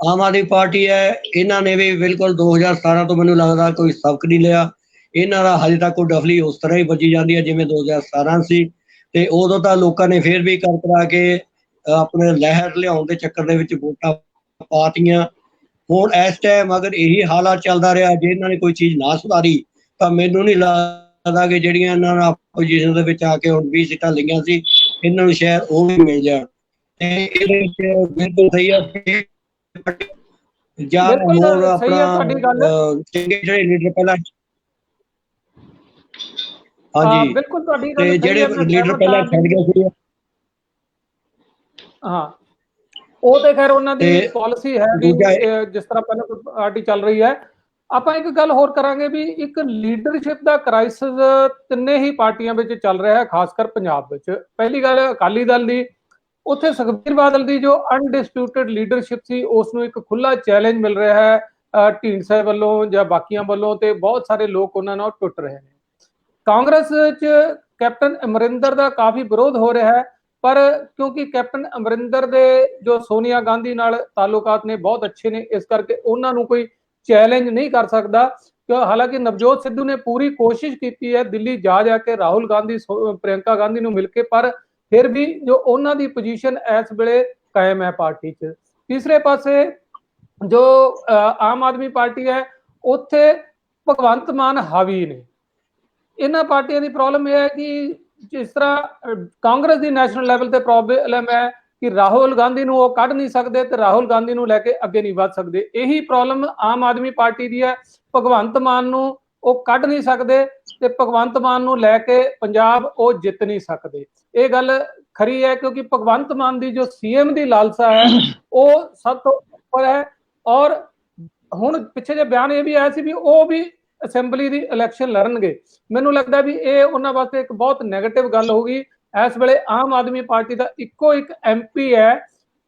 Aam Aadmi Party ਹੈ ਇਹਨਾਂ ਨੇ ਵੀ ਬਿਲਕੁਲ 2017 ਤੋਂ ਮੈਨੂੰ ਲੱਗਦਾ ਕੋਈ ਸਬਕ ਨਹੀਂ ਲਿਆ। ਇਹਨਾਂ ਦਾ ਹਜੇ ਤੱਕ ਉਹ ਡਫਲੀ ਉਸ ਤਰ੍ਹਾਂ ਹੀ ਵੱਜੀ ਜਾਂਦੀ ਹੈ ਜਿਵੇਂ 2017 ਸੀ। ਤੇ ਉਦੋਂ ਤਾਂ ਲੋਕਾਂ ਨੇ ਫੇਰ ਵੀ ਕਰ ਕਰਾ ਕੇ ਆਪਣੇ ਲਹਿਰ ਲਿਆਉਣ ਦੇ ਚੱਕਰ ਦੇ ਵਿੱਚ ਵੋਟਾਂ ਪਾਤੀਆਂ। ਹੁਣ ਇਸ ਟਾਈਮ ਅਗਰ ਇਹੀ ਹਾਲਾਤ ਚੱਲਦਾ ਰਿਹਾ ਜੇ ਇਹਨਾਂ ਨੇ ਕੋਈ ਚੀਜ਼ ਨਾ ਸੁਧਾਰੀ ਤਾਂ ਮੈਨੂੰ ਨਹੀਂ ਲੱਗਦਾ ਕਿ ਜਿਹੜੀਆਂ ਇਹਨਾਂ ਨੇ ਆਪੋਜੀਸ਼ਨ ਦੇ ਵਿੱਚ ਆ ਕੇ ਹੁਣ 20 ਸੀਟਾਂ ਲਈਆਂ ਸੀ ਇਹਨਾਂ ਨੂੰ ਸ਼ਾਇਦ ਉਹ ਵੀ ਮਿਲ ਜਾਣ। ਤੇ ਇਹਦੇ ਵਿੱਚ ਬਿਲਕੁਲ ਸਹੀ ਕਿ ਜਾਂ ਹੋਰ ਆਪਣਾ ਚੰਗੇ ਜਿਹੜੇ ਲੀਡਰ ਪਹਿਲਾਂ ਹਾਂਜੀ। ਬਿਲਕੁਲ ਤੁਹਾਡੀ ਗੱਲ ਜਿਹੜੇ ਲੀਡਰ ਪਹਿਲਾਂ। ਛੱਡ ਗਏ ਸੀ। ਹਾਂ। ਉਹ ਤੇ ਖੈਰ ਉਹਨਾਂ ਦੀ ਪਾਲਿਸੀ ਹੈ ਵੀ ਜਿਸ ਤਰ੍ਹਾਂ ਪਹਿਲਾਂ ਕੋਈ ਪਾਰਟੀ ਚੱਲ ਰਹੀ ਹੈ। ਆਪਾਂ ਇੱਕ ਗੱਲ ਹੋਰ ਕਰਾਂਗੇ ਵੀ ਇੱਕ ਲੀਡਰਸ਼ਿਪ ਦਾ ਕ੍ਰਾਈਸਿਸ ਤਿੰਨੇ ਹੀ ਪਾਰਟੀਆਂ ਵਿੱਚ ਚੱਲ ਰਿਹਾ ਹੈ ਖਾਸ ਕਰ ਪੰਜਾਬ ਵਿੱਚ। ਪਹਿਲੀ ਗੱਲ ਅਕਾਲੀ ਦਲ ਦੀ ਉੱਥੇ ਸੁਖਬੀਰ ਬਾਦਲ ਦੀ ਜੋ ਅਨਡਿਸਪਿਊਟਡ ਲੀਡਰਸ਼ਿਪ ਸੀ ਉਸ ਨੂੰ ਇੱਕ ਖੁੱਲਾ ਚੈਲੰਜ ਮਿਲ ਰਿਹਾ ਹੈ ਢੀਂਡਸਾ ਵੱਲੋਂ ਜਾਂ ਬਾਕੀਆਂ ਵੱਲੋਂ ਤੇ ਬਹੁਤ ਸਾਰੇ ਲੋਕ ਉਹਨਾਂ ਨਾਲ ਟੁੱਟ ਰਹੇ ਨੇ। ਕਾਂਗਰਸ 'ਚ ਕੈਪਟਨ ਅਮਰਿੰਦਰ ਦਾ ਕਾਫੀ ਵਿਰੋਧ ਹੋ ਰਿਹਾ ਹੈ। ਪਰ ਕਿਉਂਕਿ ਕੈਪਟਨ ਅਮਰਿੰਦਰ ਦੇ ਜੋ ਸੋਨੀਆ ਗਾਂਧੀ ਨਾਲ ਤਾਲੁਕਾਤ ਨੇ ਬਹੁਤ ਅੱਛੇ ਨੇ, ਇਸ ਕਰਕੇ ਉਹਨਾਂ ਨੂੰ ਕੋਈ ਚੈਲੰਜ ਨਹੀਂ ਕਰ ਸਕਦਾ। ਕਿਉਂ, ਹਾਲਾਂਕਿ ਨਵਜੋਤ ਸਿੱਧੂ ਨੇ ਪੂਰੀ ਕੋਸ਼ਿਸ਼ ਕੀਤੀ ਹੈ ਦਿੱਲੀ ਜਾ ਜਾ ਕੇ ਰਾਹੁਲ ਗਾਂਧੀ, ਸੋ- ਪ੍ਰਿਯੰਕਾ ਗਾਂਧੀ ਨੂੰ ਮਿਲ ਕੇ, ਪਰ ਫਿਰ ਵੀ ਜੋ ਉਹਨਾਂ ਦੀ ਪੋਜੀਸ਼ਨ ਇਸ ਵੇਲੇ ਕਾਇਮ ਹੈ ਪਾਰਟੀ 'ਚ। ਤੀਸਰੇ ਪਾਸੇ ਜੋ ਆਮ ਆਦਮੀ ਪਾਰਟੀ ਹੈ, ਉੱਥੇ ਭਗਵੰਤ ਮਾਨ ਹਾਵੀ ਨੇ। ਇਹਨਾਂ ਪਾਰਟੀਆਂ ਦੀ ਪ੍ਰੋਬਲਮ ਇਹ ਹੈ ਕਿ ਜਿਸ ਤਰ੍ਹਾਂ ਕਾਂਗਰਸ ਦੀ ਨੈਸ਼ਨਲ ਲੈਵਲ ਤੇ ਪ੍ਰੋਬਲਮ ਹੈ ਕਿ ਰਾਹੁਲ ਗਾਂਧੀ ਨੂੰ ਉਹ ਕੱਢ ਨਹੀਂ ਸਕਦੇ ਤੇ ਰਾਹੁਲ ਗਾਂਧੀ ਨੂੰ ਲੈ ਕੇ ਅੱਗੇ ਨਹੀਂ ਵੱਧ ਸਕਦੇ। ਇਹੀ ਪ੍ਰੋਬਲਮ ਆਮ ਆਦਮੀ ਪਾਰਟੀ ਦੀ ਹੈ। ਭਗਵੰਤ ਮਾਨ ਨੂੰ ਉਹ ਕੱਢ ਨਹੀਂ ਸਕਦੇ ਤੇ ਭਗਵੰਤ ਮਾਨ ਨੂੰ ਲੈ ਕੇ ਪੰਜਾਬ ਉਹ ਜਿੱਤ ਨਹੀਂ ਸਕਦੇ। ਇਹ ਗੱਲ ਖਰੀ ਹੈ ਕਿਉਂਕਿ ਭਗਵੰਤ ਮਾਨ ਦੀ ਜੋ ਸੀਐਮ ਦੀ ਲਾਲਸਾ ਹੈ, ਉਹ ਸਭ ਤੋਂ ਉੱਪਰ ਹੈ ਔਰ ਹੁਣ ਪਿੱਛੇ ਜੇ ਬਿਆਨ ਇਹ ਵੀ ਆਇਆ ਸੀ ਵੀ ਉਹ ਵੀ ਅਸੈਂਬਲੀ ਦੀ ਇਲੈਕਸ਼ਨ ਲੜਨਗੇ। ਮੈਨੂੰ ਲੱਗਦਾ ਵੀ ਇਹ ਉਹਨਾਂ ਵਾਸਤੇ ਇੱਕ ਬਹੁਤ 네ਗੇਟਿਵ ਗੱਲ ਹੋਗੀ ਇਸ ਵੇਲੇ ਆਮ ਆਦਮੀ ਪਾਰਟੀ ਦਾ ਇੱਕੋ ਇੱਕ ਐਮਪੀ ਹੈ।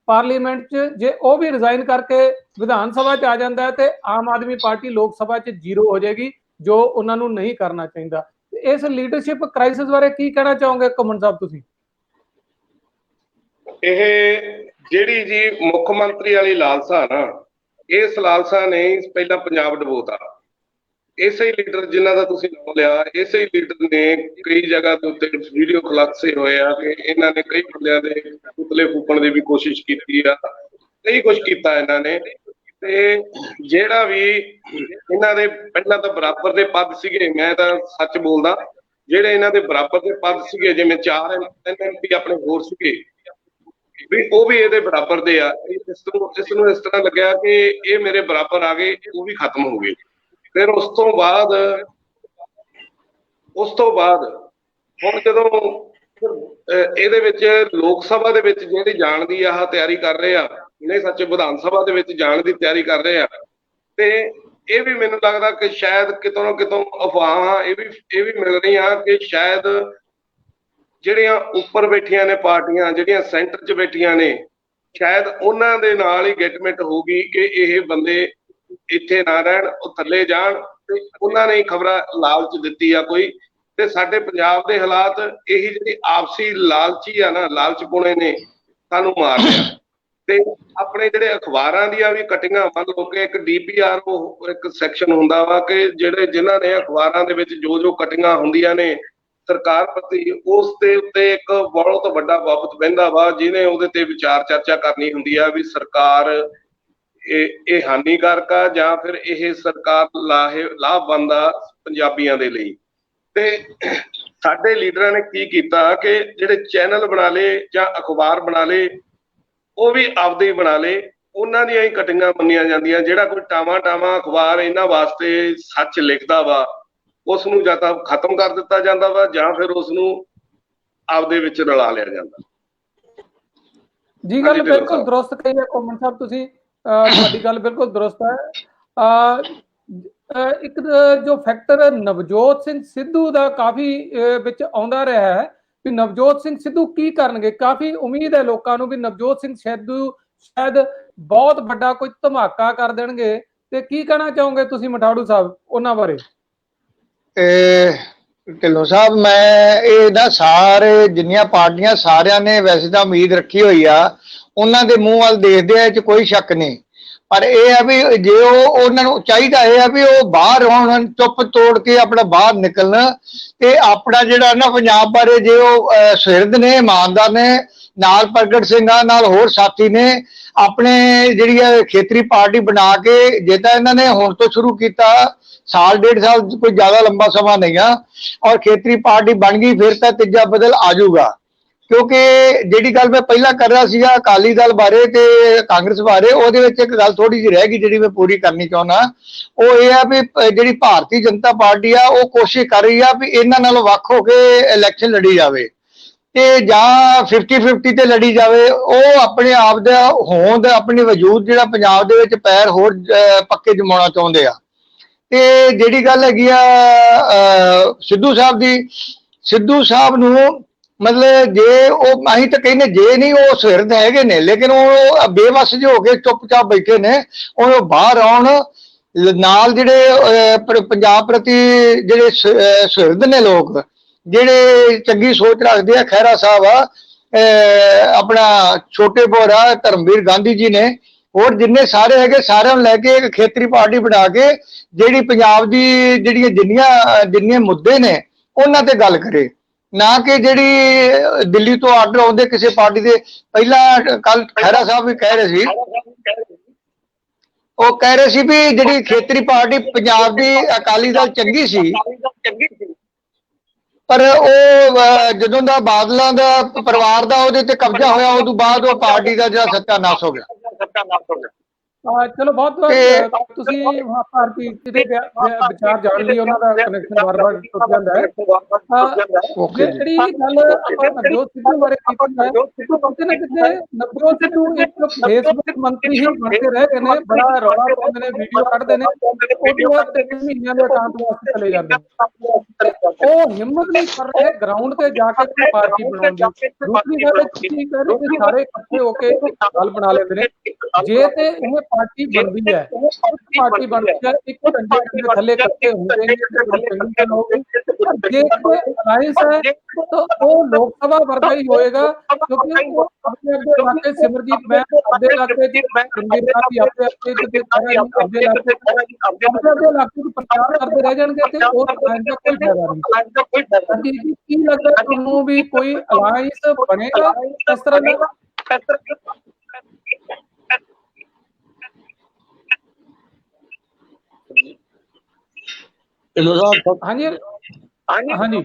ਪਾਰਲੀਮੈਂਟ 'ਚ ਜੇ ਉਹ ਵੀ ਰਿਜ਼ਾਈਨ ਕਰਕੇ ਵਿਧਾਨ ਸਭਾ 'ਚ ਆ ਜਾਂਦਾ ਹੈ ਤੇ ਆਮ ਆਦਮੀ ਪਾਰਟੀ ਲੋਕ ਸਭਾ 'ਚ ਜ਼ੀਰੋ ਹੋ ਜਾਏਗੀ, ਜੋ ਉਹਨਾਂ ਨੂੰ ਨਹੀਂ ਕਰਨਾ ਚਾਹੀਦਾ। ਇਸ ਲੀਡਰਸ਼ਿਪ ਕ੍ਰਾਈਸਿਸ ਬਾਰੇ ਕੀ ਕਹਿਣਾ ਚਾਹੋਗੇ ਕਮਨ ਸਾਹਿਬ ਤੁਸੀਂ? ਇਹ ਜਿਹੜੀ ਜੀ ਮੁੱਖ ਮੰਤਰੀ ਵਾਲੀ ਲਾਲਸਾ ਨਾ ਇਸ ਲਾਲਸਾ ਨੇ ਪਹਿਲਾਂ ਪੰਜਾਬ ਡਬੋਤਾ ਇਸੇ ਹੀ ਲੀਡਰ ਜਿਨ੍ਹਾਂ ਦਾ ਤੁਸੀਂ ਨਾਮ ਲਿਆ, ਇਸੇ ਹੀ ਲੀਡਰ ਨੇ ਕਈ ਜਗ੍ਹਾ ਦੇ ਉੱਤੇ ਵੀਡੀਓ ਖੁਲਾਸੇ ਹੋਏ ਆ ਕਿ ਇਹਨਾਂ ਨੇ ਕਈ ਬੰਦਿਆਂ ਦੇ ਪੁਤਲੇ ਫੂਕਣ ਦੀ ਵੀ ਕੋਸ਼ਿਸ਼ ਕੀਤੀ ਆ, ਕਈ ਕੁਝ ਕੀਤਾ ਇਹਨਾਂ ਨੇ ਤੇ ਜਿਹੜਾ ਵੀ ਇਹਨਾਂ ਦੇ ਪਹਿਲਾਂ ਤਾਂ ਬਰਾਬਰ ਦੇ ਪਦ ਸੀਗੇ, ਮੈਂ ਤਾਂ ਸੱਚ ਬੋਲਦਾ, ਜਿਹੜੇ ਇਹਨਾਂ ਦੇ ਬਰਾਬਰ ਦੇ ਪਦ ਸੀਗੇ, ਜਿਵੇਂ ਚਾਰ ਐਮਪੀ ਆਪਣੇ ਹੋਰ ਸੀਗੇ, ਵੀ ਉਹ ਵੀ ਇਹਦੇ ਬਰਾਬਰ ਦੇ ਆ, ਇਸ ਨੂੰ ਇਸ ਨੂੰ ਇਸ ਤਰ੍ਹਾਂ ਲੱਗਿਆ ਕਿ ਇਹ ਮੇਰੇ ਬਰਾਬਰ ਆ ਗਏ, ਉਹ ਵੀ ਖਤਮ ਹੋ ਗਏ। ਫਿਰ ਉਸ ਤੋਂ ਬਾਅਦ, ਉਸ ਤੋਂ ਬਾਅਦ ਹੁਣ ਜਦੋਂ ਇਹਦੇ ਵਿੱਚ ਲੋਕ ਸਭਾ ਦੇ ਵਿੱਚ ਜਿਹੜੀ ਜਾਣ ਦੀ ਆਹ ਤਿਆਰੀ ਕਰ ਰਹੇ ਆ ਨਹੀਂ ਸੱਚ ਵਿਧਾਨ ਸਭਾ ਦੇ ਵਿੱਚ ਜਾਣ ਦੀ ਤਿਆਰੀ ਕਰ ਰਹੇ ਆ, ਤੇ ਇਹ ਵੀ ਮੈਨੂੰ ਲੱਗਦਾ ਕਿ ਸ਼ਾਇਦ ਕਿਤੋਂ ਨਾ ਕਿਤੋਂ ਅਫਵਾਹਾਂ ਇਹ ਵੀ ਇਹ ਵੀ ਮਿਲ ਰਹੀਆਂ ਕਿ ਸ਼ਾਇਦ ਜਿਹੜੀਆਂ ਉੱਪਰ ਬੈਠੀਆਂ ਨੇ ਪਾਰਟੀਆਂ, ਜਿਹੜੀਆਂ ਸੈਂਟਰ 'ਚ ਬੈਠੀਆਂ ਨੇ, ਸ਼ਾਇਦ ਉਹਨਾਂ ਦੇ ਨਾਲ ਹੀ ਗੈਟਮੈਂਟ ਹੋਊਗੀ ਕਿ ਇਹ ਬੰਦੇ ਇੱਥੇ ਨਾ ਰਹਿਣ, ਉਹ ਥੱਲੇ ਜਾਣ ਤੇ ਉਹਨਾਂ ਨੇ ਖਬਰਾਂ ਲਾਲਚ ਦਿੱਤੀ ਆ ਕੋਈ। ਤੇ ਸਾਡੇ ਪੰਜਾਬ ਦੇ ਹਾਲਾਤ ਇਹੀ ਜਿਹੜੀ ਆਪਸੀ ਲਾਲਚੀ ਆ ਨਾ ਲਾਲਚ ਪੁਣੇ ਨੇ ਸਾਨੂੰ ਮਾਰ ਲਿਆ। ਤੇ ਆਪਣੇ ਜਿਹੜੇ ਅਖਬਾਰਾਂ ਦੀਆਂ ਵੀ ਕਟਿੰਗਾਂ ਮੰਨ ਲਓ ਕਿ ਇੱਕ ਡੀਪੀਆਰ, ਉਹ ਇੱਕ ਸੈਕਸ਼ਨ ਹੁੰਦਾ ਵਾ ਕਿ ਜਿਹੜੇ ਜਿਨ੍ਹਾਂ ਨੇ ਅਖਬਾਰਾਂ ਦੇ ਵਿੱਚ ਜੋ ਜੋ ਕਟਿੰਗਾਂ ਹੁੰਦੀਆਂ ਨੇ ਸਰਕਾਰ ਪ੍ਰਤੀ, ਉਸ ਦੇ ਉੱਤੇ ਇੱਕ ਬਹੁਤ ਵੱਡਾ ਬਾਬਤ ਬਹਿੰਦਾ ਵਾ, ਜਿਹਨੇ ਉਹਦੇ ਤੇ ਵਿਚਾਰ ਚਰਚਾ ਕਰਨੀ ਹੁੰਦੀ ਆ ਵੀ ਸਰਕਾਰ ਇਹ ਇਹ ਹਾਨੀਕਾਰਕ ਆ ਜਾਂ ਫਿਰ ਇਹ ਸਰਕਾਰ ਲਾਹੇ ਲਾਭਬੰਦ ਆ ਪੰਜਾਬੀਆਂ ਦੇ ਲਈ? ਤੇ ਸਾਡੇ ਲੀਡਰਾਂ ਨੇ ਕੀ ਕੀਤਾ ਕਿ ਜਿਹੜੇ ਚੈਨਲ ਬਣਾ ਲਏ ਜਾਂ ਅਖਬਾਰ ਬਣਾ ਲਏ ਉਹ ਵੀ ਆਪਦੇ ਹੀ ਬਣਾ ਲਏ। ਉਹਨਾਂ ਦੀਆਂ ਹੀ ਕਟਿੰਗਾਂ ਮੰਨੀਆਂ ਜਾਂਦੀਆਂ ਜਿਹੜਾ ਕੋਈ ਟਾਵਾ ਟਾਵਾ ਅਖਬਾਰ ਇਹਨਾਂ ਵਾਸਤੇ ਸੱਚ ਲਿਖਦਾ ਵਾ ਉਸ ਨੂੰ ਜਾਂ ਤਾਂ ਖਤਮ ਕਰ ਦਿੱਤਾ ਜਾਂਦਾ ਵਾ ਜਾਂ ਫਿਰ ਉਸ ਨੂੰ ਆਪਦੇ ਵਿੱਚ ਰਲਾ ਲਿਆ ਜਾਂਦਾ। ਜੀ ਗੱਲ ਬਿਲਕੁਲ। ਦਰੁਸਤ ਕਹੀ ਹੈ ਕੋਮਨ ਸਾਹਿਬ ਤੁਸੀਂ। ਤੁਹਾਡੀ ਗੱਲ ਬਿਲਕੁਲ ਦਰੁਸਤ ਹੈ। ਇੱਕ ਜੋ ਫੈਕਟਰ ਨਵਜੋਤ ਸਿੰਘ ਸਿੱਧੂ ਦਾ ਕਾਫੀ ਵਿੱਚ ਆਉਂਦਾ ਰਿਹਾ ਹੈ ਵੀ ਨਵਜੋਤ ਸਿੰਘ ਸਿੱਧੂ ਕੀ ਕਰਨਗੇ। ਕਾਫੀ ਉਮੀਦ ਹੈ ਲੋਕਾਂ ਨੂੰ ਵੀ ਨਵਜੋਤ ਸਿੰਘ ਸਿੱਧੂ ਸ਼ਾਇਦ ਬਹੁਤ ਵੱਡਾ ਕੋਈ ਧਮਾਕਾ ਕਰ ਦੇਣਗੇ। ਤੇ ਕੀ ਕਹਿਣਾ ਚਾਹੋਗੇ ਤੁਸੀਂ ਮਠਾੜੂ ਸਾਹਿਬ ਉਹਨਾਂ ਬਾਰੇ? ਇਹ ਢਿੱਲੋਂ ਸਾਹਿਬ, ਮੈਂ ਇਹ ਨਾ ਸਾਰੇ ਜਿੰਨੀਆਂ ਪਾਰਟੀਆਂ ਸਾਰਿਆਂ ਨੇ ਵੈਸੇ ਤਾਂ ਉਮੀਦ ਰੱਖੀ ਹੋਈ ਆ ਉਹਨਾਂ ਦੇ ਮੂੰਹ ਵੱਲ ਦੇਖਦੇ ਆ ਇਹ ਚ ਕੋਈ ਸ਼ੱਕ ਨਹੀਂ। ਪਰ ਇਹ ਹੈ ਵੀ ਜੇ ਉਹ ਉਹਨਾਂ ਨੂੰ ਚਾਹੀਦਾ ਇਹ ਹੈ ਵੀ ਉਹ ਬਾਹਰ ਆਉਣ ਚੁੱਪ ਤੋੜ ਕੇ ਆਪਣਾ ਬਾਹਰ ਨਿਕਲਣ ਤੇ ਆਪਣਾ ਜਿਹੜਾ ਨਾ ਪੰਜਾਬ ਬਾਰੇ ਜੇ ਉਹ ਅਹ, ਸੁਹਿਰਦ ਨੇ ਇਮਾਨਦਾਰ ਨੇ ਨਾਲ ਪ੍ਰਗਟ ਸਿੰਘਾਂ ਨਾਲ ਹੋਰ ਸਾਥੀ ਨੇ ਆਪਣੇ ਜਿਹੜੀ ਹੈ ਖੇਤਰੀ ਪਾਰਟੀ ਬਣਾ ਕੇ ਜੇ ਤਾਂ ਇਹਨਾਂ ਨੇ ਹੁਣ ਤੋਂ ਸ਼ੁਰੂ ਕੀਤਾ ਸਾਲ ਡੇਢ ਸਾਲ ਕੋਈ ਜ਼ਿਆਦਾ ਲੰਬਾ ਸਮਾਂ ਨਹੀਂ ਆ ਔਰ ਖੇਤਰੀ ਪਾਰਟੀ ਬਣ ਗਈ ਫਿਰ ਤਾਂ ਤੀਜਾ ਬਦਲ ਆਜੂਗਾ ਕਿਉਂਕਿ ਜਿਹੜੀ ਗੱਲ ਮੈਂ ਪਹਿਲਾਂ ਕਰ ਰਿਹਾ ਸੀਗਾ ਅਕਾਲੀ ਦਲ ਬਾਰੇ ਤੇ ਕਾਂਗਰਸ ਬਾਰੇ, ਉਹਦੇ ਵਿੱਚ ਇੱਕ ਗੱਲ ਥੋੜੀ ਜਿਹੀ ਰਹਿ ਗਈ ਜਿਹੜੀ ਮੈਂ ਪੂਰੀ ਕਰਨੀ ਚਾਹੁੰਦਾ। ਉਹ ਇਹ ਆ ਵੀ ਜਿਹੜੀ ਭਾਰਤੀ ਜਨਤਾ ਪਾਰਟੀ ਆ, ਉਹ ਕੋਸ਼ਿਸ਼ ਕਰ ਰਹੀ ਆ ਵੀ ਇਹਨਾਂ ਨਾਲੋਂ ਵੱਖ ਹੋ ਕੇ ਇਲੈਕਸ਼ਨ ਲੜੀ ਜਾਵੇ ਤੇ ਜਾਂ 50-50 ਤੇ ਲੜੀ ਜਾਵੇ। ਉਹ ਆਪਣੇ ਆਪ ਦਾ ਹੋਂਦ, ਆਪਣੀ ਵਜੂਦ ਜਿਹੜਾ ਪੰਜਾਬ ਦੇ ਵਿੱਚ ਪੈਰ ਹੋਰ ਪੱਕੇ ਜਮਾਉਣਾ ਚਾਹੁੰਦੇ ਆ। ਤੇ ਜਿਹੜੀ ਗੱਲ ਹੈਗੀ ਆ ਸਿੱਧੂ ਸਾਹਿਬ ਦੀ, ਸਿੱਧੂ ਸਾਹਿਬ ਨੂੰ ਮਤਲਬ ਜੇ ਉਹ, ਅਸੀਂ ਤਾਂ ਕਹਿੰਦੇ ਜੇ ਨਹੀਂ, ਉਹ ਸਿਰਦ ਹੈਗੇ ਨੇ, ਲੇਕਿਨ ਉਹ ਬੇਵਸ ਜਿਹੇ ਹੋ ਕੇ ਚੁੱਪਚਾਪ ਬੈਠੇ ਨੇ ਉਹ ਬਾਹਰ ਆਉਣ, ਨਾਲ ਜਿਹੜੇ ਪੰਜਾਬ ਪ੍ਰਤੀ ਜਿਹੜੇ ਸ- ਸੁਹਿਰਦ ਨੇ ਲੋਕ, ਜਿਹੜੇ ਚੰਗੀ ਸੋਚ ਰੱਖਦੇ ਆ, ਖਹਿਰਾ ਸਾਹਿਬ ਆ ਆਪਣਾ ਛੋਟੇ ਬੋਰਾ ਧਰਮਵੀਰ ਗਾਂਧੀ ਜੀ ਨੇ, ਹੋਰ ਜਿੰਨੇ ਸਾਰੇ ਹੈਗੇ, ਸਾਰਿਆਂ ਨੂੰ ਲੈ ਕੇ ਇੱਕ ਖੇਤਰੀ ਪਾਰਟੀ ਬਣਾ ਕੇ, ਜਿਹੜੀ ਪੰਜਾਬ ਦੀ ਜਿਹੜੀਆਂ ਜਿੰਨੀਆਂ ਜਿੰਨੇ ਮੁੱਦੇ ਨੇ, ਉਹਨਾਂ ਤੇ ਗੱਲ ਕਰੇ। ਨਾ ਕਿ ਜਿਹੜੀ ਦਿੱਲੀ ਤੋਂ ਆਰਡਰ ਆਉਂਦੇ ਕਿਸੇ ਪਾਰਟੀ ਦੇ ਪਹਿਲਾਂ ਕੱਲ ਖਹਿਰਾ ਸਾਹਿਬ ਵੀ ਕਹਿ ਰਹੇ ਸੀ। ਉਹ ਕਹਿ ਰਹੇ ਸੀ ਵੀ ਜਿਹੜੀ ਖੇਤਰੀ ਪਾਰਟੀ ਪੰਜਾਬ ਦੀ ਅਕਾਲੀ ਦਲ ਚੰਗੀ ਸੀ। ਪਰ ਉਹ ਜਦੋਂ ਦਾ ਬਾਦਲਾਂ ਦਾ ਪਰਿਵਾਰ ਦਾ ਉਹਦੇ ਤੇ ਕਬਜ਼ਾ ਹੋਇਆ ਉਦੋਂ ਬਾਅਦ ਉਹ ਪਾਰਟੀ ਦਾ ਜਿਹੜਾ ਸੱਤਾਨਾਸ਼ ਹੋ ਗਿਆ। ਅਹ ਚਲੋ ਬਹੁਤ ਤੁਸੀਂ ਭਾਰਤੀ ਦੇ ਵਿਚਾਰ ਜਾਣ ਲਈ ਉਹਨਾਂ ਦਾ ਕਨੈਕਸ਼ਨ ਵਾਰ-ਵਾਰ ਟੁੱਟ ਜਾਂਦਾ ਹੈ। ਜਿਹੜੀ ਗੱਲ ਆਪਾਂ ਨਵਜੋਤ ਸਿੱਧੂ ਬਾਰੇ ਕੀਤੀ ਹੈ ਕਿਤੇ ਨਾ ਕਿਤੇ ਨਵਜੋਤ ਸਿੱਧੂ ਇੱਕ ਫੇਸਬੁੱਕ ਮੰਤਰੀ ਹੀ ਬਣ ਕੇ ਰਹਿ ਨੇ ਬੜਾ ਰੌਲਾ ਪਾਉਂਦੇ ਨੇ ਵੀਡੀਓ ਕੱਢਦੇ ਨੇ ਉਹ ਬਾਅਦ ਤਿੰਨ ਮਹੀਨਿਆਂ ਦੇ ਅਕਾਊਂਟ ਵਾਸਤੇ ਚਲੇ ਜਾਂਦੇ ਉਹ ਹਿੰਮਤ ਨਹੀਂ ਕਰ ਰਹੇ ਗਰਾਊਂਡ ਤੇ ਜਾ ਕੇ ਪਾਰਟੀ ਬਣਾਉਣ ਦੀ। ਦੂਸਰੀ ਗੱਲ ਇਹ ਕਿ ਸਾਰੇ ਇਕੱਠੇ ਹੋ ਕੇ ਦਲ ਬਣਾ ਲੈਂਦੇ ਨੇ। ਜੇ ਤੇ ਇਹ ਪਾਰਟੀ ਬਣਦੀ ਹੈ ਇੱਕ ਪਾਰਟੀ ਬਣਦੀ ਹੈ ਇੱਕ ਝੰਡੇ ਦੇ ਥੱਲੇ ਇਕੱਠੇ ਹੁੰਦੇ ਨੇ ਤੇ ਬੜੀ ਚੰਗੀ ਗੱਲ ਹੋਊਗੀ ਪਰ ਜੇ ਕੋਈ ਅਲਾਈਅੰਸ ਹੈ ਤਾਂ ਉਹ ਲੋਕ ਸਭਾ ਵਰਗਾ ਹੀ ਹੋਏਗਾ ਕਿਉਂਕਿ ਉਹ ਆਪਣੇ ਅੱਗੇ ਇਲਾਕੇ ਸਿਮਰਜੀਤ ਮੈਂ ਆਪਣੇ ਇਲਾਕੇ ਦੀ ਰਣਜੀਤ ਸਾਹਿਬ ਵੀ ਆਪਣੇ ਆਪਣੇ ਤੇ ਆਪਣੇ ਇਲਾਕੇ ਆਪਣੇ ਅੱਗੇ ਇਲਾਕੇ ਦੀ ਪ੍ਰਚਾਰ ਕਰਦੇ ਰਹਿ ਜਾਣਗੇ ਤੇ ਉਹ ਅਲਾਈਅੰਸ ਦਾ ਕੋਈ ਫਾਇਦਾ ਨਹੀਂ ਹਾਂਜੀ ਜੀ ਕੀ ਲੱਗਦਾ ਤੁਹਾਨੂੰ ਵੀ ਕੋਈ ਅਲਾਈਅੰਸ ਬਣੇਗਾ ਇਸ ਤਰ੍ਹਾਂ ਦਾ ਢਿੱਲੋਂ ਹਾਂਜੀ ਹਾਂਜੀ।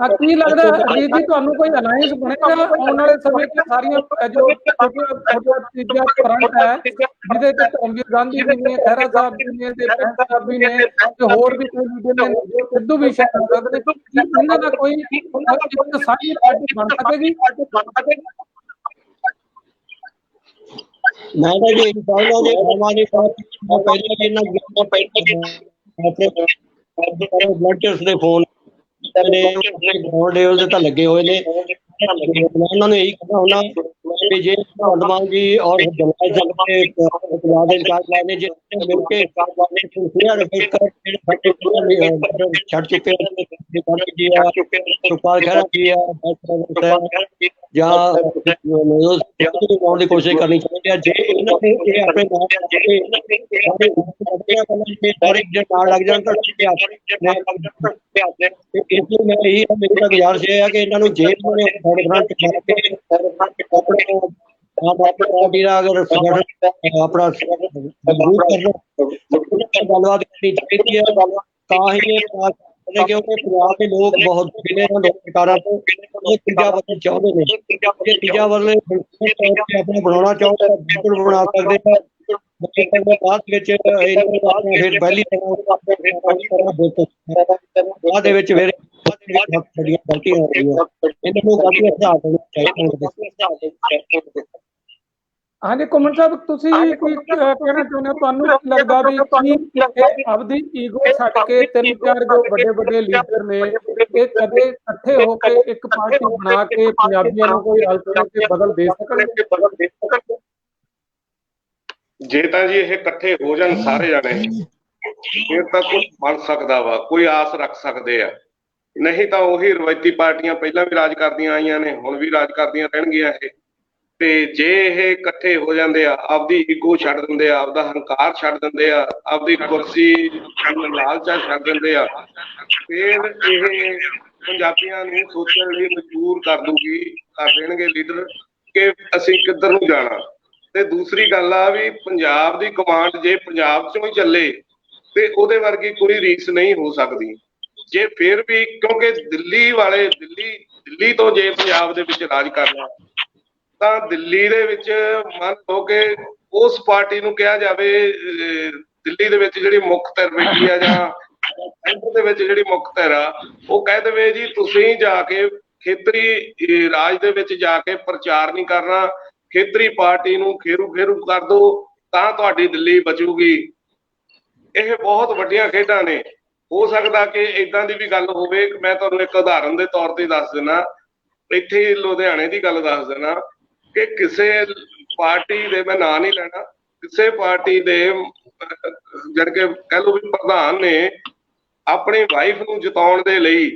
ਆ ਕੀ ਲੱਗਦਾ ਅਜੀਤ ਜੀ ਤੁਹਾਨੂੰ ਕੋਈ ਅਲਾਈਅੰਸ ਬਣੇਗਾ ਆਉਣ ਵਾਲੇ ਸਮੇਂ 'ਚ ਸਾਰੀਆਂ ਜੋ ਛੋਟੀਆਂ ਚੀਜ਼ਾਂ ਫਰੰਟ ਹੈ ਜਿਹਦੇ ਤੇ ਧਰਮਵੀਰ ਗਾਂਧੀ ਵੀ ਨੇ ਖਹਿਰਾ ਸਾਹਿਬ ਵੀ ਨੇ ਤੇ ਬੈਂਸ ਸਾਹਿਬ ਵੀ ਨੇ ਤੇ ਹੋਰ ਵੀ ਕੋਈ ਲੀਡਰ ਨੇ ਜੋ ਸਿੱਧੂ ਵੀ ਸ਼ਾਇਦ ਸਕਦੇ ਨੇ। ਕੀ ਇਹਨਾਂ ਦਾ ਕੋਈ ਇੱਕ ਸਾਂਝੀ ਪਾਰਟੀ ਬਣ ਸਕੇਗੀ? ਮੈਂ ਤਾਂ ਜੀ ਇਹ ਚਾਹੁੰਦਾ ਜੇ ਹਮਾਰੀ ਪਾਰਟੀ ਪਹਿਲਾਂ ਇਹਨਾਂ ਗੱਲਾਂ ਪਹਿਲਾਂ ਆਪਣੇ ਵਲੰਟੀਅਰਸ ਦੇ ਫੋਨ ਨੇ ਗਰਾਊਂਡ ਲੈਵਲ ਤੇ ਤਾਂ ਲੱਗੇ ਹੋਏ ਨੇ। ਉਹਨਾਂ ਨੂੰ ਇਹੀ ਕਹਿੰਦਾ ਹੁੰਦਾ ਕਿ ਜੇ ਭਗਵੰਤ ਮਾਨ ਜੀ ਔਰ ਜਨਰਲ ਸਿੰਘ ਦੇ ਪੰਜਾਬ ਦੇ ਇੰਚਾਰਜ ਲਾਏ ਨੇ ਜੇ ਮਿਲ ਕੇ ਨੇ ਸੁਨਿਆ ਰਿਪੋਰਟ ਕਰ ਜਿਹੜੇ ਫੱਟੇ ਛੱਡ ਚੁੱਕੇ ਨੇ ਜੇ ਕਰ ਜੀ ਆ ਸੁਪਾਲ ਖਹਿਰਾ ਜੀ ਆ ਜਾਂ ਨੋਜ਼ ਨੂੰ ਪਾਉਣ ਦੀ ਕੋਸ਼ਿਸ਼ ਕਰਨੀ ਚਾਹੀਦੀ ਹੈ ਜੇ ਇਹਨਾਂ ਨੇ ਇਹ ਆਪਣੇ ਸਾਰੇ ਸਾਰੇ ਜੇ ਨਾਲ ਲੱਗ ਜਾਣ ਤਾਂ ਠੀਕ ਹੈ ਤੇ ਇਸ ਲਈ ਮੈਂ ਇਹੀ ਮੇਰੀ ਤਾਂ ਗੁਜ਼ਾਰਿਸ਼ ਹੈ ਕਿ ਇਹਨਾਂ ਨੂੰ ਜੇ ਇਹਨਾਂ ਨੇ। ਸਾਡੇ ਫਰੰਟ ਕਰ ਕੇ ਆਪਣੇ ਆਪ ਆਪਣੇ ਆਪਣਾ ਗੱਲਬਾਤ ਕਰਨੀ ਚਾਹੀਦੀ ਹੈ ਤਾਂ ਹੀ ਇਹ ਨੇ ਕਿਉਂਕਿ ਪੰਜਾਬ ਦੇ ਲੋਕ ਬਹੁਤ ਬਿਲੇ ਹਨ ਸਰਕਾਰਾਂ ਤੋਂ ਉਹ ਤੀਜਾ ਬਦਲ ਚਾਹੁੰਦੇ ਨੇ ਜੇ ਤੀਜਾ ਬਦਲ ਆਪਣਾ ਬਣਾਉਣਾ ਚਾਹੁੰਦੇ ਤਾਂ ਬਿਲਕੁਲ ਬਣਾ ਸਕਦੇ ਆ ਬਾਕੀ ਬਾਅਦ ਵਿੱਚ ਇਹਨਾਂ ਦੇ ਫਿਰ ਪਹਿਲੀ ਤਰ੍ਹਾਂ ਬਾਅਦ ਵਿੱਚ ਫਿਰ ਬਹੁਤ ਵੱਡੀਆਂ ਗਲਤੀਆਂ ਹੋ ਰਹੀਆਂ ਇਹਨਾਂ ਨੂੰ ਦੇਣਾ ਚਾਹੀਦਾ ਹਾਂਜੀ ਕੁਮਨ ਸਾਹਿਬ ਤੁਸੀਂ ਕੀ ਅਹ, ਕਹਿਣਾ ਚਾਹੁੰਦੇ ਹੋ ਤੁਹਾਨੂੰ ਕੀ ਲੱਗਦਾ ਵੀ ਕੀ ਆਪਦੀ ਈਗੋ ਛੱਡ ਕੇ ਤਿੰਨ ਚਾਰ ਜੋ ਵੱਡੇ ਵੱਡੇ ਲੀਡਰ ਨੇ ਇਹ ਕਦੇ ਇਕੱਠੇ ਹੋ ਕੇ ਇੱਕ ਪਾਰਟੀ ਬਣਾ ਕੇ ਪੰਜਾਬੀਆਂ ਨੂੰ ਕੋਈ ਅਲਟਰਨੇਟਿਵ ਬਦਲ ਦੇ ਸਕਣਗੇ? ਜੇ ਤਾਂ ਜੀ ਇਹ ਇਕੱਠੇ ਹੋ ਜਾਣ ਸਾਰੇ ਜਾਣੇ ਫਿਰ ਤਾਂ ਕੁਝ ਬਣ ਸਕਦਾ ਵਾ ਕੋਈ ਆਸ ਰੱਖ ਸਕਦੇ ਆ। ਨਹੀਂ ਤਾਂ ਉਹੀ ਰਵਾਇਤੀ ਪਾਰਟੀਆਂ ਪਹਿਲਾਂ ਵੀ ਰਾਜ ਕਰਦੀਆਂ ਆਈਆਂ ਨੇ, ਹੁਣ ਵੀ ਰਾਜ ਕਰਦੀਆਂ ਰਹਿਣਗੀਆਂ ਇਹ। ਤੇ ਜੇ ਇਹ ਇਕੱਠੇ ਹੋ ਜਾਂਦੇ ਆ, ਆਪਦੀ ਈਗੋ ਛੱਡ ਦਿੰਦੇ ਆ, ਆਪਦਾ ਹੰਕਾਰ ਛੱਡ ਦਿੰਦੇ ਆ, ਆਪਦੀ ਕੁਰਸੀ ਲਾਲਚਾ ਛੱਡ ਦਿੰਦੇ ਆ, ਫਿਰ ਇਹ ਪੰਜਾਬੀਆਂ ਨੂੰ ਸੋਚਣ ਲਈ ਮਜਬੂਰ ਕਰ ਦੂਗੀ, ਕਰ ਦੇਣਗੇ ਲੀਡਰ ਕਿ ਅਸੀਂ ਕਿੱਧਰ ਨੂੰ ਜਾਣਾ। ਤੇ ਦੂਸਰੀ ਗੱਲ ਆ ਵੀ ਪੰਜਾਬ ਦੀ ਕਮਾਂਡ ਜੇ ਪੰਜਾਬ ਚੋਂ ਹੀ ਚੱਲੇ, ਤੇ ਉਹਦੇ ਵਰਗੀ ਕੋਈ ਰੀਸ ਨਹੀਂ ਹੋ ਸਕਦੀ। ਜੇ ਫਿਰ ਵੀ ਕਿਉਂਕਿ ਦਿੱਲੀ ਵਾਲੇ ਦਿੱਲੀ ਦਿੱਲੀ ਤੋਂ ਜੇ ਪੰਜਾਬ ਦੇ ਵਿੱਚ ਰਾਜ ਕਰਨਾ ਤਾਂ ਦਿੱਲੀ ਦੇ ਵਿੱਚ ਮੰਨ ਲਓ ਕਿ ਉਸ ਪਾਰਟੀ ਨੂੰ ਕਿਹਾ ਜਾਵੇ ਦਿੱਲੀ ਦੇ ਵਿੱਚ ਜਿਹੜੀ ਮੁੱਖ ਧਿਰ ਬੈਠੀ ਆ ਜਾਂ ਸੈਂਟਰ ਦੇ ਵਿੱਚ ਜਿਹੜੀ ਮੁੱਖ ਧਿਰ ਆ, ਉਹ ਕਹਿ ਦੇਵੇ ਜੀ ਤੁਸੀਂ ਜਾ ਕੇ ਖੇਤਰੀ ਰਾਜ ਦੇ ਵਿੱਚ ਜਾ ਕੇ ਪ੍ਰਚਾਰ ਨਹੀਂ ਕਰਨਾ, ਖੇਤਰੀ ਪਾਰਟੀ ਨੂੰ ਖੇਰੂ ਖੇਰੂ ਕਰ ਦਿਓ ਤਾਂ ਤੁਹਾਡੀ ਦਿੱਲੀ ਬਚੂਗੀ। ਇਹ ਬਹੁਤ ਵੱਡੀਆਂ ਖੇਡਾਂ ਨੇ। ਹੋ ਸਕਦਾ ਕਿ ਇਦਾਂ ਦੀ ਵੀ ਗੱਲ ਹੋਵੇ। ਮੈਂ ਤੁਹਾਨੂੰ ਇੱਕ ਉਦਾਹਰਨ ਦੇ ਤੌਰ ਤੇ ਦੱਸ ਦਿੰਦਾ। ਇੱਥੇ ਲੁਧਿਆਣੇ ਦੀ ਗੱਲ ਦੱਸ ਦਿੰਦਾ ਕਿ ਕਿਸੇ ਪਾਰਟੀ ਦੇ, ਮੈਂ ਨਾਂ ਨਹੀਂ ਲੈਣਾ, ਕਿਸੇ ਪਾਰਟੀ ਦੇ ਜੜ ਕੇ ਕਹਿ ਲਓ ਵੀ ਪ੍ਰਧਾਨ ਨੇ ਆਪਣੀ ਵਾਈਫ ਨੂੰ ਜਿਤਾਉਣ ਦੇ ਲਈ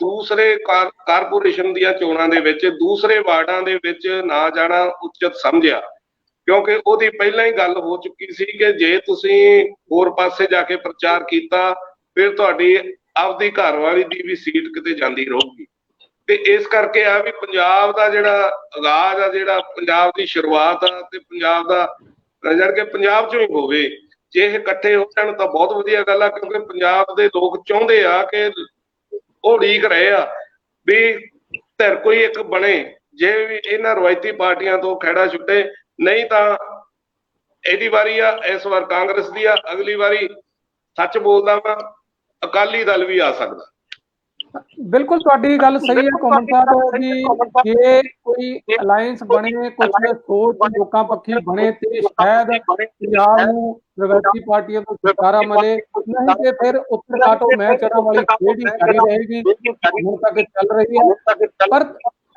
ਦੂਸਰੇ ਕਾਰਪੋਰੇਸ਼ਨ ਦੀਆਂ ਚੋਣਾਂ ਦੇ ਵਿੱਚ, ਦੂਸਰੇ ਵਾਰਡਾਂ ਦੇ ਵਿੱਚ ਨਾ ਜਾਣਾ ਉਚਿਤ ਸਮਝਿਆ। ਕਿਉਂਕਿ ਉਹਦੀ ਪਹਿਲਾਂ ਹੀ ਗੱਲ ਹੋ ਚੁੱਕੀ ਸੀ ਕਿ ਜੇ ਤੁਸੀਂ ਹੋਰ ਪਾਸੇ ਜਾ ਕੇ ਪ੍ਰਚਾਰ ਕੀਤਾ ਫਿਰ ਤੁਹਾਡੀ ਆਪਦੀ ਘਰਵਾਲੀ ਦੀ ਵੀ ਸੀਟ ਕਿਤੇ ਜਾਂਦੀ ਰਹੂਗੀ। ਤੇ ਇਸ ਕਰਕੇ ਆ ਵੀ ਪੰਜਾਬ ਦਾ ਜਿਹੜਾ ਆਗਾਜ਼ ਆ, ਜਿਹੜਾ ਪੰਜਾਬ ਦੀ ਸ਼ੁਰੂਆਤ ਆ ਤੇ ਪੰਜਾਬ ਦਾ ਜੜ ਕੇ ਪੰਜਾਬ ਚੋਂ ਹੀ ਹੋਵੇ। ਜੇ ਇਹ ਇਕੱਠੇ ਹੋ ਜਾਣ ਤਾਂ ਬਹੁਤ ਵਧੀਆ ਗੱਲ ਆ, ਕਿਉਂਕਿ ਪੰਜਾਬ ਦੇ ਲੋਕ ਚਾਹੁੰਦੇ ਆ ਕਿ ਉਹ ਉਡੀਕ ਰਹੇ ਆ ਵੀ ਧਿਰ ਕੋਈ ਇੱਕ ਬਣੇ, ਜੇ ਵੀ ਇਹਨਾਂ ਰਵਾਇਤੀ ਪਾਰਟੀਆਂ ਤੋਂ ਖਹਿੜਾ ਛੁੱਟੇ, ਨਹੀਂ ਤਾਂ ਇਹਦੀ ਵਾਰੀ ਆ, ਇਸ ਵਾਰ ਕਾਂਗਰਸ ਦੀ ਆ, ਅਗਲੀ ਵਾਰੀ ਸੱਚ ਬੋਲਦਾ ਮੈਂ ਅਕਾਲੀ ਦਲ ਵੀ ਆ ਸਕਦਾ। ਬਿਲਕੁਲ ਤੁਹਾਡੀ ਗੱਲ ਸਹੀ ਹੈ ਕੋਮਲ ਸਾਹਿਬ ਵੀ ਜੇ ਕੋਈ ਅਲਾਈਅੰਸ ਬਣੇ ਕੁਝ ਸੋਚ ਲੋਕਾਂ ਪੱਖੀ ਬਣੇ ਤੇ ਸ਼ਾਇਦ ਪੰਜਾਬ ਨੂੰ ਰਵਾਇਤੀ ਪਾਰਟੀਆਂ ਤੋਂ ਛੁਟਕਾਰਾ ਮਿਲੇ। ਨਹੀਂ ਤੇ ਫਿਰ ਉੱਤਰ ਕਾਟੋ ਮੈਂ ਚੜਾ ਵਾਲੀ ਖੇਡ ਹੀ ਜਾਰੀ ਰਹੇਗੀ। ਹੁਣ ਤੱਕ ਚੱਲ ਰਹੀ ਹੈ। ਪਰ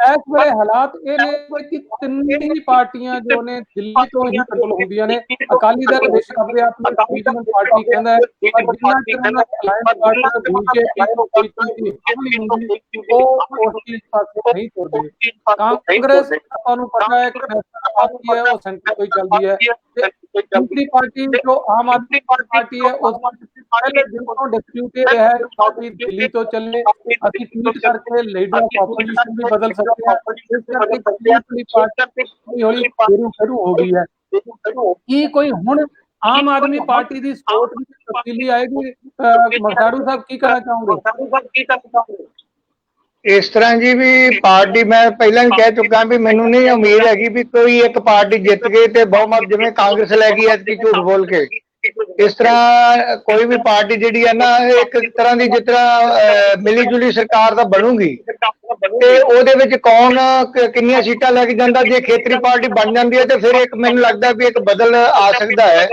ਇਸ ਵੇਲੇ ਹਾਲਾਤ ਇਹ ਨੇ ਕਿ ਤਿੰਨੇ ਹੀ ਪਾਰਟੀਆਂ ਜੋ ਨੇ ਦਿੱਲੀ ਤੋਂ ਹੀ ਕੰਟਰੋਲ ਹੁੰਦੀਆਂ ਨੇ। ਅਕਾਲੀ ਦਲ ਵਿਸ਼ਵ ਆਪਣੇ ਆਪ ਨੂੰ ਪਾਰਟੀ ਕਹਿੰਦਾ ਹੈ। ਪਰ ਜਿੰਨਾ ਚਿਰ ਇਹਨਾਂ ਅਲਾਈਅੰਸ ਪਾਰਟੀ ਬੀਜੇਪੀ ਤੋਂ ਕੋਈ ਚੀਜ਼ ਦੀ ਹੁੰਦੀ, ਉਹ ਉਸ ਚੀਜ਼ ਪਾਸੇ ਨਹੀਂ ਤੁਰਦੇ। ਕਾਂਗਰਸ, ਆਪਾਂ ਨੂੰ ਪਤਾ ਹੈ ਕਿ ਪਾਰਟੀ ਹੈ, ਉਹ ਸੈਂਟਰ ਤੋਂ ਹੀ ਚੱਲਦੀ ਹੈ। ਤੇ ਦੂਸਰੀ ਪਾਰਟੀ ਜੋ ਆਮ ਆਦਮੀ ਪਾਰਟੀ ਹੈ, ਉਸ ਪਹਿਲੇ ਦਿਨ ਤੋਂ ਡਿਸਪਿਊਟ ਇਹ ਹੈ ਕਿ ਦਿੱਲੀ ਤੋਂ ਚੱਲੇ। ਅਸੀਂ ਟਵੀਟ ਕਰਕੇ ਲੀਡਰ ਆਫ ਆਪੋਜੀਸ਼ਨ ਵੀ ਬਦਲ ਸਕਦੇ ਇਸ ਕਰਕੇ ਦੂਸਰੀ ਪਾਰਟੀ ਹੌਲੀ ਹੌਲੀ ਸ਼ੁਰੂ ਸ਼ੁਰੂ ਹੋ ਗਈ ਹੈ ਕੀ ਕੋਈ ਹੁਣ ਆਮ ਆਦਮੀ ਪਾਰਟੀ ਦੀ ਸੋਚ ਵਿੱਚ ਤਬਦੀਲੀ ਆਏਗੀ? ਮਖਾੜੂ ਸਾਹਿਬ ਕੀ ਕਹਿਣਾ ਚਾਹੋਗੇ? ਇਸ ਤਰ੍ਹਾਂ ਜੀ ਵੀ ਪਾਰਟੀ ਮੈਂ ਪਹਿਲਾਂ ਵੀ ਕਹਿ ਚੁੱਕਾ ਵੀ ਮੈਨੂੰ ਨਹੀਂ ਉਮੀਦ ਹੈਗੀ ਵੀ ਕੋਈ ਇੱਕ ਪਾਰਟੀ ਜਿੱਤ ਗਈ ਤੇ ਬਹੁਮਤ ਜਿਵੇਂ ਕਾਂਗਰਸ ਲੈ ਗਈ ਐਤਕੀ ਝੂਠ ਬੋਲ ਕੇ। ਇਸ ਤਰ੍ਹਾਂ ਕੋਈ ਵੀ ਪਾਰਟੀ ਜਿਹੜੀ ਹੈ ਨਾ ਇੱਕ ਤਰ੍ਹਾਂ ਦੀ ਜਿਸ ਤਰ੍ਹਾਂ ਮਿਲੀ ਜੁਲੀ ਸਰਕਾਰ ਤਾਂ ਬਣੂਗੀ। ਤੇ ਉਹਦੇ ਵਿੱਚ ਕੌਣ, ਕ- ਕਿੰਨੀਆਂ ਸੀਟਾਂ ਲੈ ਕੇ ਜਾਂਦਾ, ਜੇ ਖੇਤਰੀ ਪਾਰਟੀ ਬਣ ਜਾਂਦੀ ਹੈ ਤੇ ਫਿਰ ਇੱਕ ਮੈਨੂੰ ਲੱਗਦਾ ਵੀ ਇੱਕ ਬਦਲ ਆ ਸਕਦਾ ਹੈ।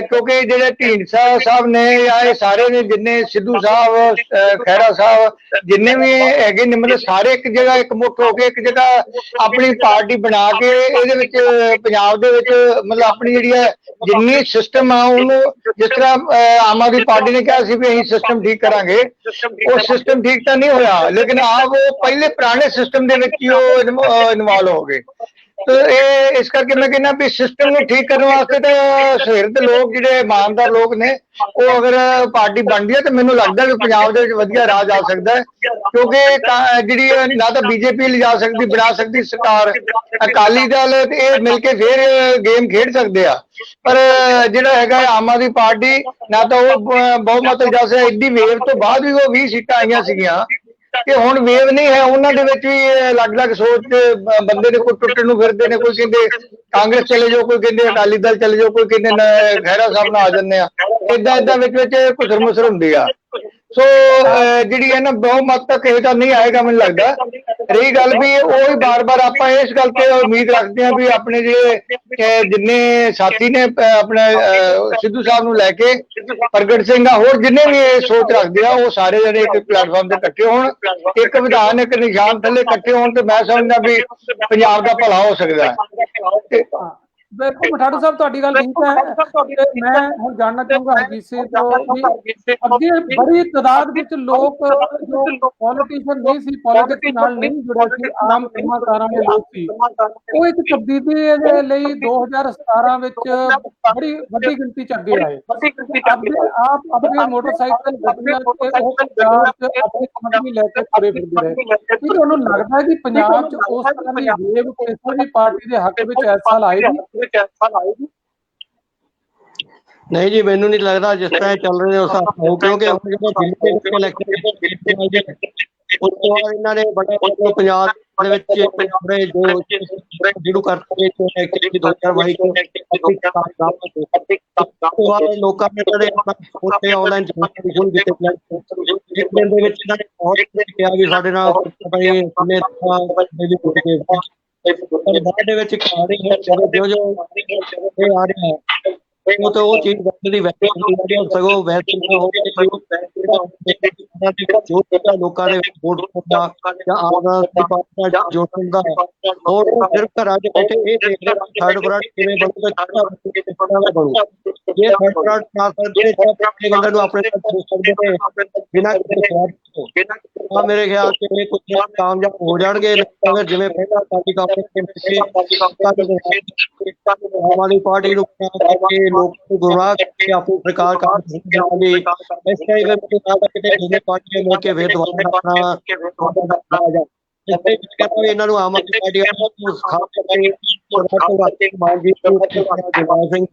ਕਿਉਂਕਿ ਜਿਹੜੇ ਢੀਂਡਸਾ ਸਾਹਿਬ ਨੇ ਜਾਂ ਇਹ ਸਾਰੇ ਨੇ, ਜਿੰਨੇ ਸਿੱਧੂ ਸਾਹਿਬ, ਅਹ, ਖਹਿਰਾ ਸਾਹਿਬ, ਜਿੰਨੇ ਵੀ ਹੈਗੇ ਨੇ, ਮਤਲਬ ਸਾਰੇ ਇੱਕ ਜਗ੍ਹਾ ਇੱਕ ਮੁੱਠ ਹੋ ਕੇ ਇੱਕ ਜਗ੍ਹਾ ਆਪਣੀ ਪਾਰਟੀ ਬਣਾ ਕੇ ਇਹਦੇ ਵਿੱਚ, ਪੰਜਾਬ ਦੇ ਵਿੱਚ ਮਤਲਬ ਆਪਣੀ ਜਿਹੜੀ ਹੈ, ਜਿੰਨੀ ਸਿਸਟਮ ਆ ਉਹਨੂੰ ਜਿਸ ਤਰ੍ਹਾਂ, ਅਹ, ਆਮ ਆਦਮੀ ਪਾਰਟੀ ਨੇ ਕਿਹਾ ਸੀ ਵੀ ਅਸੀਂ ਸਿਸਟਮ ਠੀਕ ਕਰਾਂਗੇ, ਉਹ ਸਿਸਟਮ ਠੀਕ ਤਾਂ ਨਹੀਂ ਹੋਇਆ, ਲੇਕਿਨ ਆਪ ਉਹ ਪਹਿਲੇ ਪੁਰਾਣੇ ਸਿਸਟਮ ਦੇ ਵਿੱਚ ਹੀ ਉਹ ਇਨਵੋਲਵ ਹੋ ਗਏ। ਤੇ ਇਹ ਇਸ ਕਰਕੇ ਮੈਂ ਕਹਿੰਦਾ ਵੀ ਸਿਸਟਮ ਨੂੰ ਠੀਕ ਕਰਨ ਵਾਸਤੇ ਤਾਂ ਸ਼ਹਿਰ ਦੇ ਲੋਕ ਜਿਹੜੇ ਇਮਾਨਦਾਰ ਲੋਕ ਨੇ, ਉਹ ਅਗਰ ਪਾਰਟੀ ਬਣਦੀ ਹੈ ਤੇ ਮੈਨੂੰ ਲੱਗਦਾ ਕਿ ਪੰਜਾਬ ਦੇ ਵਿੱਚ ਵਧੀਆ ਰਾਜ ਆ ਸਕਦਾ ਹੈ। ਕਿਉਂਕਿ ਜਿਹੜੀ ਨਾ ਤਾਂ ਬੀਜੇਪੀ ਲਿਜਾ ਸਕਦੀ, ਬਣਾ ਸਕਦੀ ਸਰਕਾਰ, ਅਕਾਲੀ ਦਲ ਇਹ ਮਿਲ ਕੇ ਫੇਰ ਗੇਮ ਖੇਡ ਸਕਦੇ ਆ। ਪਰ ਜਿਹੜਾ ਹੈਗਾ ਆਮ ਆਦਮੀ ਪਾਰਟੀ, ਨਾ ਤਾਂ ਉਹ ਬਹੁਮਤ ਲਿਜਾ ਸਕਦੀ ਐਡੀ ਵੇਵ ਤੋਂ ਬਾਅਦ ਵੀ ਉਹ 20 ਸੀਟਾਂ ਆਈਆਂ ਸੀਗੀਆਂ। ਕਿ ਹੁਣ ਵੇਵ ਨਹੀਂ ਹੈ, ਉਹਨਾਂ ਦੇ ਵਿੱਚ ਵੀ ਅਲੱਗ-ਅਲੱਗ ਸੋਚ ਦੇ ਬੰਦੇ ਨੇ ਕੋਈ ਟੁੱਟਣ ਨੂੰ ਫਿਰਦੇ ਨੇ, ਕੋਈ ਕਹਿੰਦੇ ਕਾਂਗਰਸ ਚਲੇ ਜਾਓ, ਕੋਈ ਕਹਿੰਦੇ ਅਕਾਲੀ ਦਲ ਚਲੇ ਜਾਓ, ਕੋਈ ਕਹਿੰਦੇ ਖਹਿਰਾ ਸਾਹਿਬ ਨਾਲ ਆ ਜੰਨੇ ਆ। ਇਦਾਂ ਇਦਾਂ ਵਿੱਚ ਵਿੱਚ ਕੁਸਰ ਮੁਸਰ ਹੁੰਦੀ ਆ। ਸੋ ਜਿਹੜੀ ਹੈ ਨਾ ਬਹੁਮਤ ਤੱਕ ਇਹ ਨਹੀਂ ਆਏਗਾ ਮੈਨੂੰ ਲੱਗਦਾ। ਰਹੀ ਗੱਲ ਵੀ ਉਹ ਹੀ ਬਾਰ-ਬਾਰ ਆਪਾਂ ਇਸ ਗੱਲ ਤੇ ਉਮੀਦ ਰੱਖਦੇ ਹਾਂ ਵੀ ਆਪਣੇ ਜਿਹੜੇ ਜਿੰਨੇ ਸਾਥੀ ਨੇ ਆਪਣੇ ਸਿੱਧੂ ਸਾਹਿਬ ਨੂੰ ਲੈ ਕੇ, ਪ੍ਰਗਟ ਸਿੰਘ ਆ, ਹੋਰ ਜਿੰਨੇ ਵੀ ਇਹ ਸੋਚ ਰੱਖਦੇ ਆ, ਉਹ ਸਾਰੇ ਜਿਹੜੇ ਇੱਕ ਪਲੇਟਫਾਰਮ ਤੇ ਇਕੱਠੇ ਹੋਣ। ਇੱਕ ਵਿਧਾਨ, ਇੱਕ ਨਿਸ਼ਾਨ ਥੱਲੇ ਇਕੱਠੇ ਹੋਣ ਤੇ ਮੈਂ ਸਮਝਦਾ ਵੀ ਪੰਜਾਬ ਦਾ ਭਲਾ ਹੋ ਸਕਦਾ। ਹੈ ਬਿਲਕੁਲ ਮਠਾੜੂ ਸਾਹਿਬ ਤੁਹਾਡੀ ਗੱਲ ਠੀਕ ਹੈ। ਮੈਂ ਹੁਣ ਜਾਣਨਾ ਚਾਹੂੰਗਾ ਹਰਜੀਤ ਸਿੰਘ ਤੋਂ ਅੱਗੇ ਬੜੀ ਤਾਦਾਦ ਵਿੱਚ ਲੋਕ ਜੋ ਪੋਲੀਟੀਸ਼ੀਅਨ ਨਹੀਂ ਸੀ ਪੋਲਿਟਿਕਸ ਨਾਲ ਨਹੀਂ ਜੁੜੇ ਸੀ ਆਮ ਕੰਮਾਂ ਦੇ ਲੋਕ ਸੀ। ਉਹ ਇੱਕ ਤਬਦੀਲੀ ਦੇ ਲਈ 2017 ਵਿੱਚ ਬੜੀ ਵੱਡੀ ਗਿਣਤੀ ਚ ਅੱਗੇ ਆਏ ਆਪ ਆਪਣੇ ਮੋਟਰਸਾਈਕਲ ਗੱਡੀਆਂ ਤੇ ਉਹ ਪੰਜਾਬ ਚ ਆਪਣੀ ਕੰਪਨੀ ਲੈ ਕੇ ਤੁਰੇ ਫਿਰਦੇ ਰਹੇ। ਕੀ ਤੁਹਾਨੂੰ ਲੱਗਦਾ ਹੈ ਕਿ ਪੰਜਾਬ ਚ ਉਸ ਤਰ੍ਹਾਂ ਦੀ ਵੇਵ ਕਿਸੇ ਵੀ ਪਾਰਟੀ ਦੇ ਹੱਕ ਵਿੱਚ ਇਸ ਸਾਲ ਆਏਗੀ ਨਹੀਂ ਜੀ, ਮੈਨੂੰ ਨਹੀਂ ਲੱਗਦਾ ਜਿਸ ਤਰ੍ਹਾਂ ਇਹ ਚੱਲ ਰਹੇ ਨੇ ਉਸ ਹਿਸਾਬ ਨਾਲ ਕਿਉਂਕਿ ਹੁਣ ਜਦੋਂ ਦਿੱਲੀ ਦੇ ਵਿੱਚ ਇਲੈਕਸ਼ਨ ਉਸ ਤੋਂ ਬਾਅਦ ਇਹਨਾਂ ਨੇ ਬੜੇ ਬੜੇ ਪੰਜਾਬ ਦੇ ਵਿੱਚ ਬੜੇ ਜੋ ਜਿਹਨੂੰ ਕਰਦੇ ਜੋ ਐਕਚੁਅਲੀ 2022 ਤੋਂ ਅਸੀਂ ਉਸ ਤੋਂ ਬਾਅਦ ਲੋਕਾਂ ਨੇ ਜਿਹੜੇ ਆਪਣਾ ਉੱਤੇ ਆਨਲਾਈਨ ਜਾਣਕਾਰੀ ਸ਼ੁਰੂ ਕੀਤੀ ਇੱਕ ਦਿਨ ਦੇ ਵਿੱਚ ਇਹਨਾਂ ਨੇ ਬਹੁਤ ਕੁਝ ਕਿਹਾ ਵੀ ਸਾਡੇ ਨਾਲ ਪਤਾ ਨਹੀਂ ਕਿੰਨੇ ਤਾਂ ਡੇਲੀ ਕੁੱਟ ਕੇ ਪਰ ਬਾਅਦ ਦੇ ਵਿੱਚ ਆ ਹੈ, ਜਦੋਂ ਜੋ ਜੋ ਇਹ ਆ ਰਿਹਾ ਹੈ, ਉਹ ਤਾਂ ਉਹ ਚੀਜ਼ ਵੈਸੇ ਦੀ ਵੈਸੇ ਹੁੰਦੀ ਹੈ, ਸਗੋਂ ਵੈਸੇ ਨਾ ਹੋ। ਜੋ ਜਿਹੜਾ ਲੋਕਾਂ ਦੇ ਵਿੱਚ ਵੋਟ ਪਾਉਂਦਾ ਜਾਂ ਆਮ ਆਦਮੀ ਪਾਰਟੀ ਦਾ ਜੋ ਹੁੰਦਾ ਹੈ। ਔਰ ਉਹ ਸਿਰਫ ਘਰਾਂ 'ਚ ਬੈਠੇ ਇਹ ਦੇਖ ਰਹੇ ਥਰਡ ਬਰਾਡ ਕਿਵੇਂ ਬਣੂਗਾ ਕਿਹੜਾ ਬਣੂਗਾ ਬਣੂਗਾ ਜੇ ਥਰਡ ਬਰਾਡ ਨਾ ਸਕਦੇ ਤਾਂ ਆਪਣੇ ਬੰਦੇ ਨੂੰ ਆਪਣੇ ਤੱਕ ਹੋ ਸਕਦੇ ਨੇ ਬਿਨਾਂ ਕਿਸੇ ਸਵਾਲ ਤੋਂ। ਆ ਮੇਰੇ ਖਿਆਲ ਚ ਇਹ ਕੁਝ ਕਾਮਯਾਬ ਹੋ ਜਾਣਗੇ। ਅਗਰ ਜਿਵੇਂ ਪਹਿਲਾਂ ਸਾਡੀ ਕਾਂਗਰਸ ਦੇ ਪਿੱਛੇ ਆਮ ਆਦਮੀ ਪਾਰਟੀ ਨੂੰ ਕਰਕੇ ਲੋਕ ਨੂੰ ਗੁੰਮਰਾਹ ਕਰਕੇ ਆਪਣੀ ਪਾਰਟੀਆਂ ਮਿਲ ਕੇ ਫਿਰ ਦੁਬਾਰਾ ਆਪਣਾ ਕਹਿੰਦਾ ਇਹਨਾਂ ਨੂੰ ਆਮ ਆਦਮੀ ਪਾਰਟੀ ਨੂੰ ਖਾਸ ਕਰਕੇ ਸਰਦਾਰ ਭਗਵੰਤ ਮਾਨ ਜੀ ਨੂੰ ਜਵਾਬ ਸਿੰਘ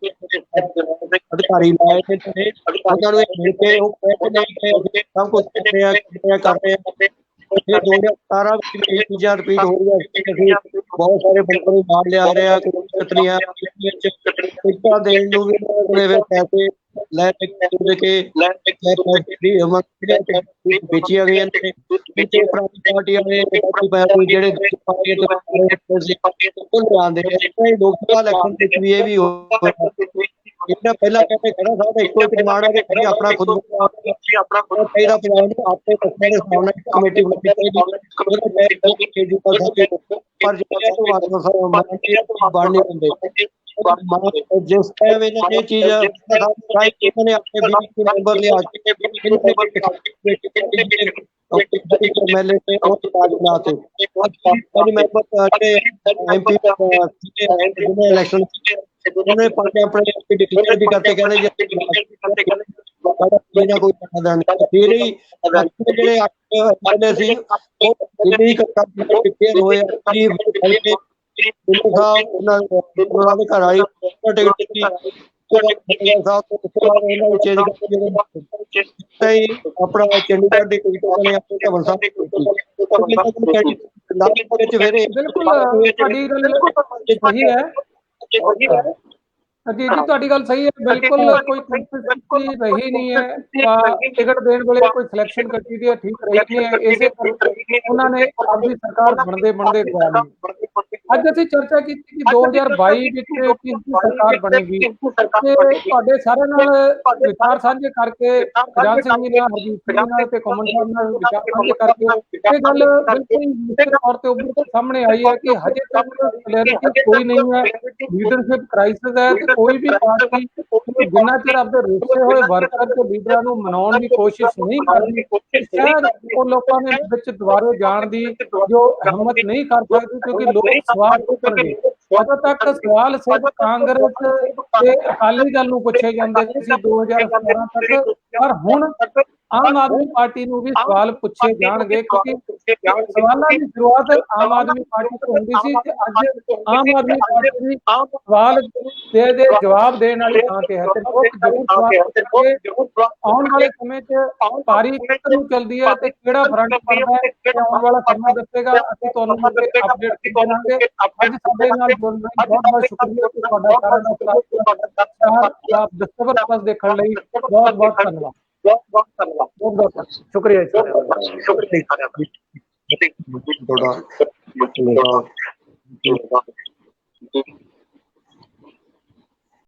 ਅਧਿਕਾਰੀ ਲਾਏ ਤੇ ਨੇ ਉਹਨਾਂ ਨੂੰ ਇਹ ਮਿਲ ਕੇ ਉਹ ਕਹਿੰਦੇ ਨੇ ਕਿ ਅਸੀਂ ਸਭ ਕੁਝ ਕਰਦੇ ਆ ਕਰਦੇ ਆ ਕਰਦੇ ਆ। ਇਹ 2017 ਵਿੱਚ ਇਹ ਚੀਜ਼ਾਂ ਰਿਪੀਟ ਹੋ ਰਹੀਆਂ ਸੀ ਕਿ ਅਸੀਂ ਬਹੁਤ ਸਾਰੇ ਬੰਦੇ ਨੂੰ ਮਾਰ ਲਿਆ ਰਿਹਾ ਕੋਈ ਦੇਣ ਨੂੰ ਵੀ ਉਹਨਾਂ ਦੇ ਪੈਸੇ ਲੈ ਦੇ ਕੇ ਲੈ ਦੀ ਅਮਰ ਵੇਚੀਆਂ ਗਈਆਂ ਨੇ, ਵਿੱਚ ਪ੍ਰਾਈਵੇਟ ਪਾਰਟੀਆਂ ਨੇ ਜਿਹੜੇ ਪਾਰਟੀਆਂ ਤੇ ਉਹ ਲਿਆਂਦੇ ਨੇ ਲੋਕ ਸਭਾ ਇਲੈਕਸ਼ਨ ਵਿੱਚ ਵੀ ਇਹ ਵੀ ਹੋਇਆ ਇਹਨਾਂ ਪਹਿਲਾਂ ਕਹਿੰਦੇ ਖੜਾ ਸਾਹਿਬ ਇੱਕੋ ਇੱਕ ਡਿਮਾਂਡ ਹੈ ਕਿ ਆਪਣਾ ਖੁਦ ਆਪਣਾ ਖੁਦ ਚਾਹੀਦਾ ਪੰਜਾਬ ਨੂੰ ਆਪੇ ਪੱਖਾਂ ਦੇ ਸਾਹਮਣੇ ਕਮੇਟੀ ਬਣਾਉਣੀ ਚਾਹੀਦੀ। ਪਰ ਜਿਹੜਾ ਤੋਂ ਵਾਰ ਸਰ ਮੰਨਦੇ ਬਣ ਨਹੀਂ ਹੁੰਦੇ। ਜਿਸ ਟਾਈਮ ਇਹਨਾਂ ਨੇ ਚੀਜ਼ ਸਾਈ ਇਹਨਾਂ ਨੇ ਆਪਣੇ ਬੀਬੀ ਨੰਬਰ ਲਿਆ ਕੇ ਐਮਐਲਏ ਤੇ ਉਹ ਤਾਜ ਬਣਾਤੇ ਅੱਜ ਮੈਂਬਰ ਜਿਹੜੇ ਐਮਪੀ ਜਿਹਨੇ ਇਲੈਕਸ਼ਨ ਉਹਨੇ ਪੰਜ ਆਪਣੇ ਐਮਪੀ ਡਿਕਲੇਅਰ ਵੀ ਕਰਤੇ ਕਹਿੰਦੇ ਜੇ ਇਹਨਾਂ ਕੋਈ ਪਤਾ ਨਹੀਂ ਫਿਰ ਹੀ ਜਿਹੜੇ ਅੱਠ ਐਮਐਲਏ ਸੀ ਉਹ ਦਿੱਲੀ ਕੱਟਾ ਡਿਕਲੇਅਰ ਹੋਏ ਕਿ ਬਿੱਲੂ ਸਾਹਿਬ ਉਹਨਾਂ ਉਹਨਾਂ ਦੇ ਘਰ ਆਈ ਟਿਕਟ ਦਿੱਤੀ ਸਾਹਿਬ ਤੋਂ ਉਸ ਤੋਂ ਬਾਅਦ ਇਹਨਾਂ ਨੂੰ ਚੇਂਜ ਕਰਕੇ ਜਿਹੜੇ ਸਹੀ ਆਪਣਾ ਚੰਡੀਗੜ੍ਹ ਦੀ ਟਿਕਟ ਵਾਲੇ ਆਪਣੇ ਧਵਨ ਸਾਹਿਬ ਦੀ ਟਿਕਟ ਵਿੱਚ ਫਿਰ ਬਿਲਕੁਲ ਤੁਹਾਡੀ ਗੱਲ ਸਹੀ ਹੈ ਜੀ ਜੀ ਤੁਹਾਡੀ ਗੱਲ ਸਹੀ ਹੈ ਬਿਲਕੁਲ ਕੋਈ ਕੰਸਿਸਟੈਂਸੀ ਰਹੀ ਨਹੀਂ ਹੈ ਟਿਕਟ ਦੇਣ ਵੇਲੇ ਕੋਈ ਸਿਲੈਕਸ਼ਨ ਕੱਟੀ ਦੀ ਠੀਕ ਰਹੀ ਨਹੀਂ ਹੈ ਇਸੇ ਕਰਕੇ ਉਹਨਾਂ ਨੇ ਆਪਣੀ ਸਰਕਾਰ ਬਣਦੇ ਬਣਦੇ ਗਵਾ ਲਈ ਅੱਜ ਅਸੀਂ ਚਰਚਾ ਕੀਤੀ ਕਿ 2022 ਵਿੱਚ ਕਿਸ ਦੀ ਸਰਕਾਰ ਬਣੇਗੀ? ਤੇ ਤੁਹਾਡੇ ਸਾਰਿਆਂ ਨਾਲ ਵਿਚਾਰ ਸਾਂਝੇ ਕਰਕੇ ਖਜਾਨ ਸਿੰਘ ਜੀ ਨਾਲ ਹਰਜੀਤ ਸਿੰਘ ਨਾਲ ਤੇ ਕਮਨ ਸਾਹਿਬ ਨਾਲ ਵਿਚਾਰ ਸਾਂਝੇ ਕਰਕੇ ਇਹ ਗੱਲ ਬਿਲਕੁਲ ਨਿਸ਼ਚਿਤ ਤੌਰ ਤੇ ਉੱਭਰ ਸਾਹਮਣੇ ਆਈ ਹੈ ਕਿ ਹਜੇ ਤੱਕ ਕਲੈਰਿਟੀ ਕੋਈ ਨਹੀਂ ਹੈ। ਲੀਡਰਸ਼ਿਪ ਕ੍ਰਾਈਸਿਸ ਹੈ। ਤੇ ਕੋਈ ਵੀ ਪਾਰਟੀ ਜਿੰਨਾ ਚਿਰ ਆਪਣੇ ਰੁੱਸੇ ਹੋਏ ਵਰਕਰ ਤੇ ਲੀਡਰਾਂ ਨੂੰ ਮਨਾਉਣ ਦੀ ਕੋਸ਼ਿਸ਼ ਨਹੀਂ ਕਰਦੀ ਸ਼ਾਇਦ ਉਹ ਲੋਕਾਂ ਦੇ ਵਿੱਚ ਦੁਬਾਰੇ ਜਾਣ ਦੀ ਜੋ ਹਿੰਮਤ ਨਹੀਂ ਕਰ ਸਕਦੀ ਕਿਉਂਕਿ ਲੋਕ ਸਵਾਲ ਪੁੱਛਣਗੇ ਉਦੋਂ ਤੱਕ ਸਵਾਲ ਸਿਰਫ ਕਾਂਗਰਸ ਤੇ ਅਕਾਲੀ ਦਲ ਨੂੰ ਪੁੱਛੇ ਜਾਂਦੇ ਸੀ 2017 ਤੱਕ ਪਰ ਹੁਣ ਆਮ ਆਦਮੀ ਪਾਰਟੀ ਨੂੰ ਵੀ ਸਵਾਲ ਪੁੱਛੇ ਜਾਣਗੇ ਕਿਉਂਕਿ ਸਵਾਲਾਂ ਦੀ ਸ਼ੁਰੂਆਤ ਆਮ ਆਦਮੀ ਪਾਰਟੀ ਤੋਂ ਹੁੰਦੀ ਸੀ ਤੇ ਅੱਜ ਆਮ ਆਦਮੀ ਪਾਰਟੀ ਵੀ ਸਵਾਲ ਦੇ ਦੇ ਜਵਾਬ ਦੇਣ ਵਾਲੀ ਥਾਂ ਤੇ ਹੈ। ਤੇ ਲੋਕ ਜ਼ਰੂਰ ਆਉਣ ਵਾਲੇ ਸਮੇਂ 'ਚ ਭਾਰੀ ਕਿੱਧਰ ਨੂੰ ਚੱਲਦੀ ਹੈ ਤੇ ਕਿਹੜਾ ਫਰੰਟ ਪੜਦਾ ਹੈ ਆਉਣ ਵਾਲਾ ਸਮਾਂ ਦੱਸੇਗਾ। ਅਸੀਂ ਤੁਹਾਨੂੰ ਅਪਡੇਟ ਕਰਾਂਗੇ ਅੱਜ ਸਾਡੇ ਨਾਲ ਬਹੁਤ ਬਹੁਤ ਸ਼ੁਕਰੀਆ ਤੁਹਾਡਾ ਸਾਰਿਆਂ ਦਾ ਆਪ ਦਸਤਵਰ ਪਲਸ ਦੇਖਣ ਲਈ ਬਹੁਤ ਬਹੁਤ ਧੰਨਵਾਦ ਬਹੁਤ ਬਹੁਤ ਧੰਨਵਾਦ। ਬਹੁਤ ਬਹੁਤ ਸ਼ੁਕਰੀਆ। ਸ਼ੁਕਰੀਆ ਤੁਹਾਡਾ